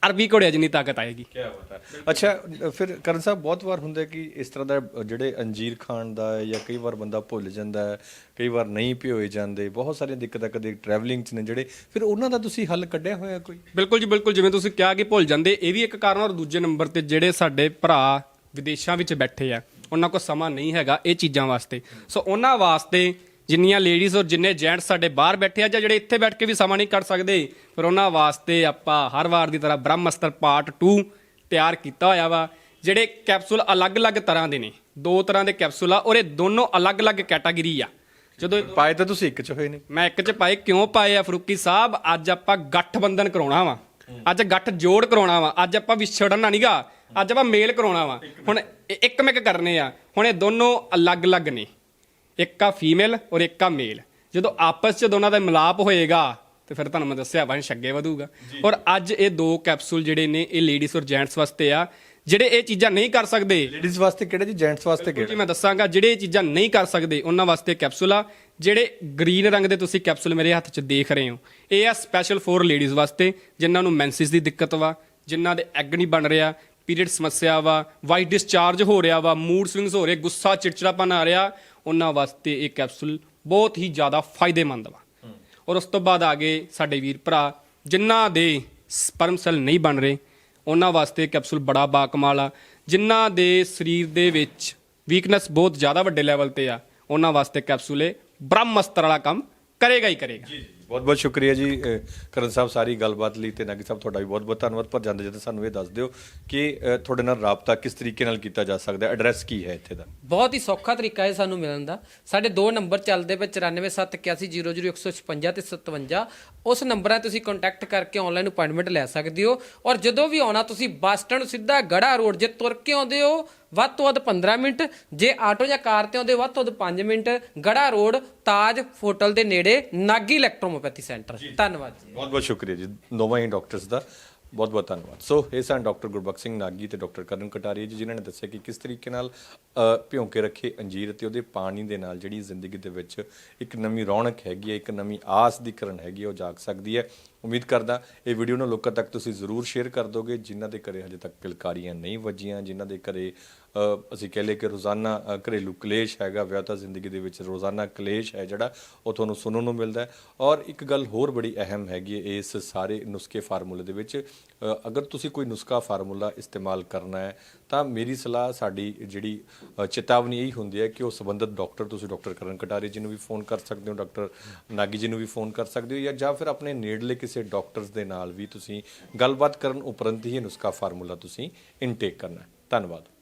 B: ਅਰਬੀ ਘੋੜਿਆਂ ਜਿੰਨੀ ਤਾਕਤ ਆਏਗੀ।
A: ਕੀ ਬਾਤ ਹੈ। ਅੱਛਾ ਫਿਰ ਕਰਨ ਸਾਹਿਬ ਬਹੁਤ ਵਾਰ ਹੁੰਦਾ ਕਿ ਇਸ ਤਰ੍ਹਾਂ ਦਾ ਜਿਹੜੇ ਅੰਜੀਰ ਖਾਣ ਦਾ ਹੈ ਜਾਂ ਕਈ ਵਾਰ ਬੰਦਾ ਭੁੱਲ ਜਾਂਦਾ ਹੈ ਕਈ ਵਾਰ ਨਹੀਂ ਭਿਓਏ ਜਾਂਦੇ ਬਹੁਤ ਸਾਰੀਆਂ ਦਿੱਕਤਾਂ ਕਦੇ ਟਰੈਵਲਿੰਗ 'ਚ ਨੇ ਜਿਹੜੇ ਫਿਰ ਉਹਨਾਂ ਦਾ ਤੁਸੀਂ ਹੱਲ ਕੱਢਿਆ ਹੋਇਆ ਕੋਈ?
B: ਬਿਲਕੁਲ ਜੀ ਬਿਲਕੁਲ। ਜਿਵੇਂ ਤੁਸੀਂ ਕਿਹਾ ਕਿ ਭੁੱਲ ਜਾਂਦੇ ਇਹ ਵੀ ਇੱਕ ਕਾਰਨ ਔਰ ਦੂਜੇ ਨੰਬਰ ਤੇ ਜਿਹੜੇ ਸਾਡੇ ਭਰਾ ਵਿਦੇਸ਼ਾਂ ਵਿੱਚ ਬੈਠੇ ਆ ਉਹਨਾਂ ਕੋਲ ਸਮਾਂ ਨਹੀਂ ਹੈਗਾ ਇਹ ਚੀਜ਼ਾਂ ਵਾਸਤੇ। ਸੋ ਉਹਨਾਂ ਵਾਸਤੇ ਜਿੰਨੀਆਂ ਲੇਡੀਜ਼ ਔਰ ਜਿੰਨੇ ਜੈਂਟਸ ਸਾਡੇ ਬਾਹਰ ਬੈਠੇ ਆ ਜਾਂ ਜਿਹੜੇ ਇੱਥੇ ਬੈਠ ਕੇ ਵੀ ਸਮਾਂ ਨਹੀਂ ਕੱਢ ਸਕਦੇ ਫਿਰ ਉਹਨਾਂ ਵਾਸਤੇ ਆਪਾਂ ਹਰ ਵਾਰ ਦੀ ਤਰ੍ਹਾਂ ਬ੍ਰਹਮਸਤਰ ਪਾਰਟ 2 ਤਿਆਰ ਕੀਤਾ ਹੋਇਆ ਵਾ ਜਿਹੜੇ ਕੈਪਸੂਲ ਅਲੱਗ-ਅਲੱਗ ਤਰ੍ਹਾਂ ਦੇ ਨੇ ਦੋ ਤਰ੍ਹਾਂ ਦੇ ਕੈਪਸੂਲ ਆ ਔਰ ਇਹ ਦੋਨੋਂ ਅਲੱਗ-ਅਲੱਗ ਕੈਟਾਗਰੀ ਆ। ਜਦੋਂ
A: ਪਾਏ ਤਾਂ ਤੁਸੀਂ ਇੱਕ 'ਚ ਹੋਏ ਨੇ
B: ਮੈਂ ਇੱਕ ਚ ਪਾਏ ਕਿਉਂ ਪਾਏ ਆ ਫਰੂਕੀ ਸਾਹਿਬ? ਅੱਜ ਆਪਾਂ ਗੱਠ ਬੰਧਨ ਕਰਾਉਣਾ ਵਾ। ਅੱਜ ਗੱਠ ਜੋੜ ਕਰਾਉਣਾ ਵਾ। ਅੱਜ ਆਪਾਂ ਵਿਛੜਨਾ ਨਹੀਂਗਾ ਅੱਜ ਆਪਾਂ ਮੇਲ ਕਰਾਉਣਾ ਵਾ। ਹੁਣ ਇਹ ਇੱਕ ਮਿਕ ਕਰਨੇ ਆ। ਹੁਣ ਇਹ ਦੋਨੋਂ ਅਲੱਗ-ਅਲੱਗ ਨੇ। ਇੱਕ ਆ ਫੀਮੇਲ ਔਰ ਇੱਕ ਆ ਮੇਲ। ਜਦੋਂ ਆਪਸ ਚ ਦੋਨਾਂ ਦਾ ਮਿਲਾਪ ਹੋਏਗਾ ਤੇ ਫਿਰ ਤੁਹਾਨੂੰ ਮੈਂ ਦੱਸਿਆ ਵੰਸ਼ ਅੱਗੇ ਵਧੂਗਾ। ਔਰ ਅੱਜ ਇਹ ਦੋ ਕੈਪਸੂਲ ਜਿਹੜੇ ਨੇ ਇਹ ਲੇਡੀਜ਼ ਔਰ ਜੈਂਟਸ ਵਾਸਤੇ ਆ। ਜਿਹੜੇ ਇਹ ਚੀਜ਼ਾਂ ਨਹੀਂ ਕਰ ਸਕਦੇ।
A: ਲੇਡੀਜ਼ ਵਾਸਤੇ ਕਿਹੜਾ ਜੀ ਜੈਂਟਸ ਵਾਸਤੇ
B: ਜੀ
A: ਕਿਹੜਾ?
B: ਮੈਂ ਦੱਸਾਂਗਾ ਜਿਹੜੇ ਇਹ ਚੀਜ਼ਾਂ ਨਹੀਂ ਕਰ ਸਕਦੇ ਉਹਨਾਂ ਵਾਸਤੇ ਕੈਪਸੂਲ ਆ। ਜਿਹੜੇ ਗ੍ਰੀਨ ਰੰਗ ਦੇ ਤੁਸੀਂ ਕੈਪਸੂਲ ਮੇਰੇ ਹੱਥ 'ਚ ਦੇਖ ਰਹੇ ਹੋ ਇਹ ਆ ਸਪੈਸ਼ਲ ਫॉर ਲੇਡੀਜ਼ ਵਾਸਤੇ ਜਿਨ੍ਹਾਂ ਨੂੰ ਮੈਂਸਿਸ ਦੀ ਦਿੱਕਤ ਵਾ ਜਿਨ੍ਹਾਂ ਦੇ ਐਗ ਨਹੀਂ ਬਣ ਰਿਹਾ ਪੀਰੀਅਡ ਸਮੱਸਿਆ ਵਾ ਵਾਈਟ ਡਿਸਚਾਰਜ ਹੋ ਰਿਹਾ ਵਾ ਮੂਡ ਸਵਿੰਗਸ ਹੋ ਰਹੇ ਗੁੱਸਾ ਚਿੜਚਿੜਾਪਨ ਆ ਰਿਹਾ ਉਹਨਾਂ ਵਾਸਤੇ ਇਹ ਕੈਪਸੂਲ ਬਹੁਤ ਹੀ ਜ਼ਿਆਦਾ ਫਾਇਦੇਮੰਦ ਵਾ। ਔਰ ਉਸ ਤੋਂ ਬਾਅਦ ਆ ਗਏ ਸਾਡੇ ਵੀਰ ਭਰਾ ਜਿਨ੍ਹਾਂ ਦੇ ਸਪਰਮ ਸੈੱਲ ਨਹੀਂ ਬਣ ਰਹੇ ਉਹਨਾਂ ਵਾਸਤੇ ਕੈਪਸੂਲ ਬੜਾ ਬਾਕਮਾਲ ਆ। ਜਿਨ੍ਹਾਂ ਦੇ ਸਰੀਰ ਦੇ ਵਿੱਚ ਵੀਕਨੈਸ ਬਹੁਤ ਜ਼ਿਆਦਾ ਵੱਡੇ ਲੈਵਲ ਤੇ ਆ ਉਹਨਾਂ ਵਾਸਤੇ ਕੈਪਸੂਲ ਬ੍ਰਹਮਸਤਰ ਵਾਲਾ ਕੰਮ ਕਰੇਗਾ ਹੀ ਕਰੇਗਾ।
A: ਬਹੁਤ ਬਹੁਤ ਸ਼ੁਕਰੀਆ ਜੀ ਕਰਨ ਸਾਹਿਬ ਸਾਰੀ ਗੱਲਬਾਤ ਲਈ ਤੇ ਨਾਗੀ ਸਾਹਿਬ ਤੁਹਾਡਾ ਵੀ ਬਹੁਤ ਬਹੁਤ ਧੰਨਵਾਦ। ਪਰ ਜਾਂਦੇ ਜਾਂਦੇ ਸਾਨੂੰ ਇਹ ਦੱਸ ਦਿਓ ਕਿ ਤੁਹਾਡੇ ਨਾਲ ਰਾਬਤਾ ਕਿਸ ਤਰੀਕੇ ਨਾਲ ਕੀਤਾ ਜਾ ਸਕਦਾ ਹੈ? ਐਡਰੈਸ ਕੀ ਹੈ ਇੱਥੇ ਦਾ?
C: ਬਹੁਤ ਹੀ ਸੌਖਾ ਤਰੀਕਾ ਹੈ ਸਾਨੂੰ ਮਿਲਣ ਦਾ। ਸਾਡੇ ਦੋ ਨੰਬਰ ਚੱਲਦੇ ਪਏ 9471800156 ਤੇ 57 ਉਸ ਨੰਬਰਾਂ ਤੇ ਤੁਸੀਂ ਕੰਟੈਕਟ ਕਰਕੇ ਆਨਲਾਈਨ ਅਪਾਇੰਟਮੈਂਟ ਲੈ ਸਕਦੇ ਹੋ। ਔਰ ਜਦੋਂ ਵੀ ਆਉਣਾ, ਤੁਸੀਂ ਬੱਸ ਸਟੈਂਡ ਸਿੱਧਾ ਗੜਾ ਰੋਡ ਜੇ ਤੁਰ ਕੇ ਆਉਂਦੇ ਹੋ ਵੱਧ ਤੋਂ ਵੱਧ 15 ਮਿੰਟ ਜੇ ਆਟੋ ਜਾਂ ਕਾਰ ਤੇ ਆਉਂਦੇ ਵੱਧ ਤੋਂ ਵੱਧ 5 minute Garha road Taj hotel ਦੇ ਨੇੜੇ ਨਾਗੀ ਇਲੈਕਟ੍ਰੋਮੋਪੈਥੀ ਸੈਂਟਰ। ਧੰਨਵਾਦ ਜੀ।
A: ਬਹੁਤ ਬਹੁਤ ਸ਼ੁਕਰੀਆ ਜੀ ਦੋਵਾਂ ਹੀ ਡਾਕਟਰਸ ਦਾ ਬਹੁਤ ਬਹੁਤ ਧੰਨਵਾਦ। ਸੋ ਇਹ ਸਨ ਡਾਕਟਰ ਗੁਰਬਖਸ਼ ਸਿੰਘ ਨਾਗੀ ਤੇ ਡਾਕਟਰ ਕਰਨ ਕਟਾਰੀਆ ਜੀ ਜਿਨ੍ਹਾਂ ਨੇ ਦੱਸਿਆ ਕਿ ਕਿਸ ਤਰੀਕੇ ਨਾਲ ਅ, ਭਿਉਂ ਕੇ ਰੱਖੇ ਅੰਜੀਰ ਤੇ ਉਹਦੇ ਪਾਣੀ ਦੇ ਨਾਲ ਜਿਹੜੀ ਜ਼ਿੰਦਗੀ ਦੇ ਵਿੱਚ ਇੱਕ ਨਵੀਂ ਰੌਣਕ ਹੈਗੀ ਹੈ ਇੱਕ ਨਵੀਂ ਆਸ ਦੀ ਕਿਰਨ ਹੈਗੀ ਉਹ ਜਾਗ ਸਕਦੀ ਹੈ। ਉਮੀਦ ਕਰਦਾ ਇਹ ਵੀਡੀਓ ਨੂੰ ਲੋਕਾਂ ਤੱਕ ਤੁਸੀਂ ਜ਼ਰੂਰ ਸ਼ੇਅਰ ਕਰ ਦੋਗੇ, ਜਿਨ੍ਹਾਂ ਦੇ ਘਰੇ ਹਜੇ ਤੱਕ ਕਿਲਕਾਰੀਆਂ ਨਹੀਂ ਵੱਜੀਆਂ, ਜਿਨ੍ਹਾਂ ਦੇ ਘਰੇ ਅਸੀਂ ਕਹਿ ਲਏ ਕਿ ਰੋਜ਼ਾਨਾ ਘਰੇਲੂ ਕਲੇਸ਼ ਹੈਗਾ ਵਿਆਹਤਾ ਜ਼ਿੰਦਗੀ ਦੇ ਵਿੱਚ ਰੋਜ਼ਾਨਾ ਕਲੇਸ਼ ਹੈ ਜਿਹੜਾ, ਉਹ ਤੁਹਾਨੂੰ ਸੁਣਨ ਨੂੰ ਮਿਲਦਾ ਔਰ ਇੱਕ ਗੱਲ ਹੋਰ ਬੜੀ ਅਹਿਮ ਹੈਗੀ ਹੈ ਇਸ ਸਾਰੇ ਨੁਸਖੇ ਫਾਰਮੂਲੇ ਦੇ ਵਿੱਚ ਅਗਰ ਤੁਸੀਂ ਕੋਈ ਨੁਸਖਾ ਫਾਰਮੂਲਾ ਇਸਤੇਮਾਲ ਕਰਨਾ ਹੈ, ਤਾਂ ਮੇਰੀ ਸਲਾਹ ਸਾਡੀ ਜਿਹੜੀ ਚੇਤਾਵਨੀ ਇਹੀ ਹੁੰਦੀ ਹੈ ਕਿ ਉਹ ਸੰਬੰਧਿਤ ਡਾਕਟਰ ਤੁਸੀਂ ਡਾਕਟਰ ਕਰਨ ਕਟਾਰੇ ਜੀ ਨੂੰ ਵੀ ਫੋਨ ਕਰ ਸਕਦੇ ਹੋ, ਡਾਕਟਰ ਨਾਗੀ ਜੀ ਨੂੰ ਵੀ ਫੋਨ ਕਰ ਸਕਦੇ ਹੋ ਜਾਂ ਜਾਂ ਫਿਰ ਆਪਣੇ ਨੇੜਲੇ ਕਿਸੇ ਡਾਕਟਰਸ ਦੇ ਨਾਲ ਵੀ ਤੁਸੀਂ ਗੱਲਬਾਤ ਕਰਨ ਉਪਰੰਤ ਹੀ ਨੁਸਖਾ ਫਾਰਮੂਲਾ ਤੁਸੀਂ ਇਨਟੇਕ ਕਰਨਾ ਹੈ। ਧੰਨਵਾਦ।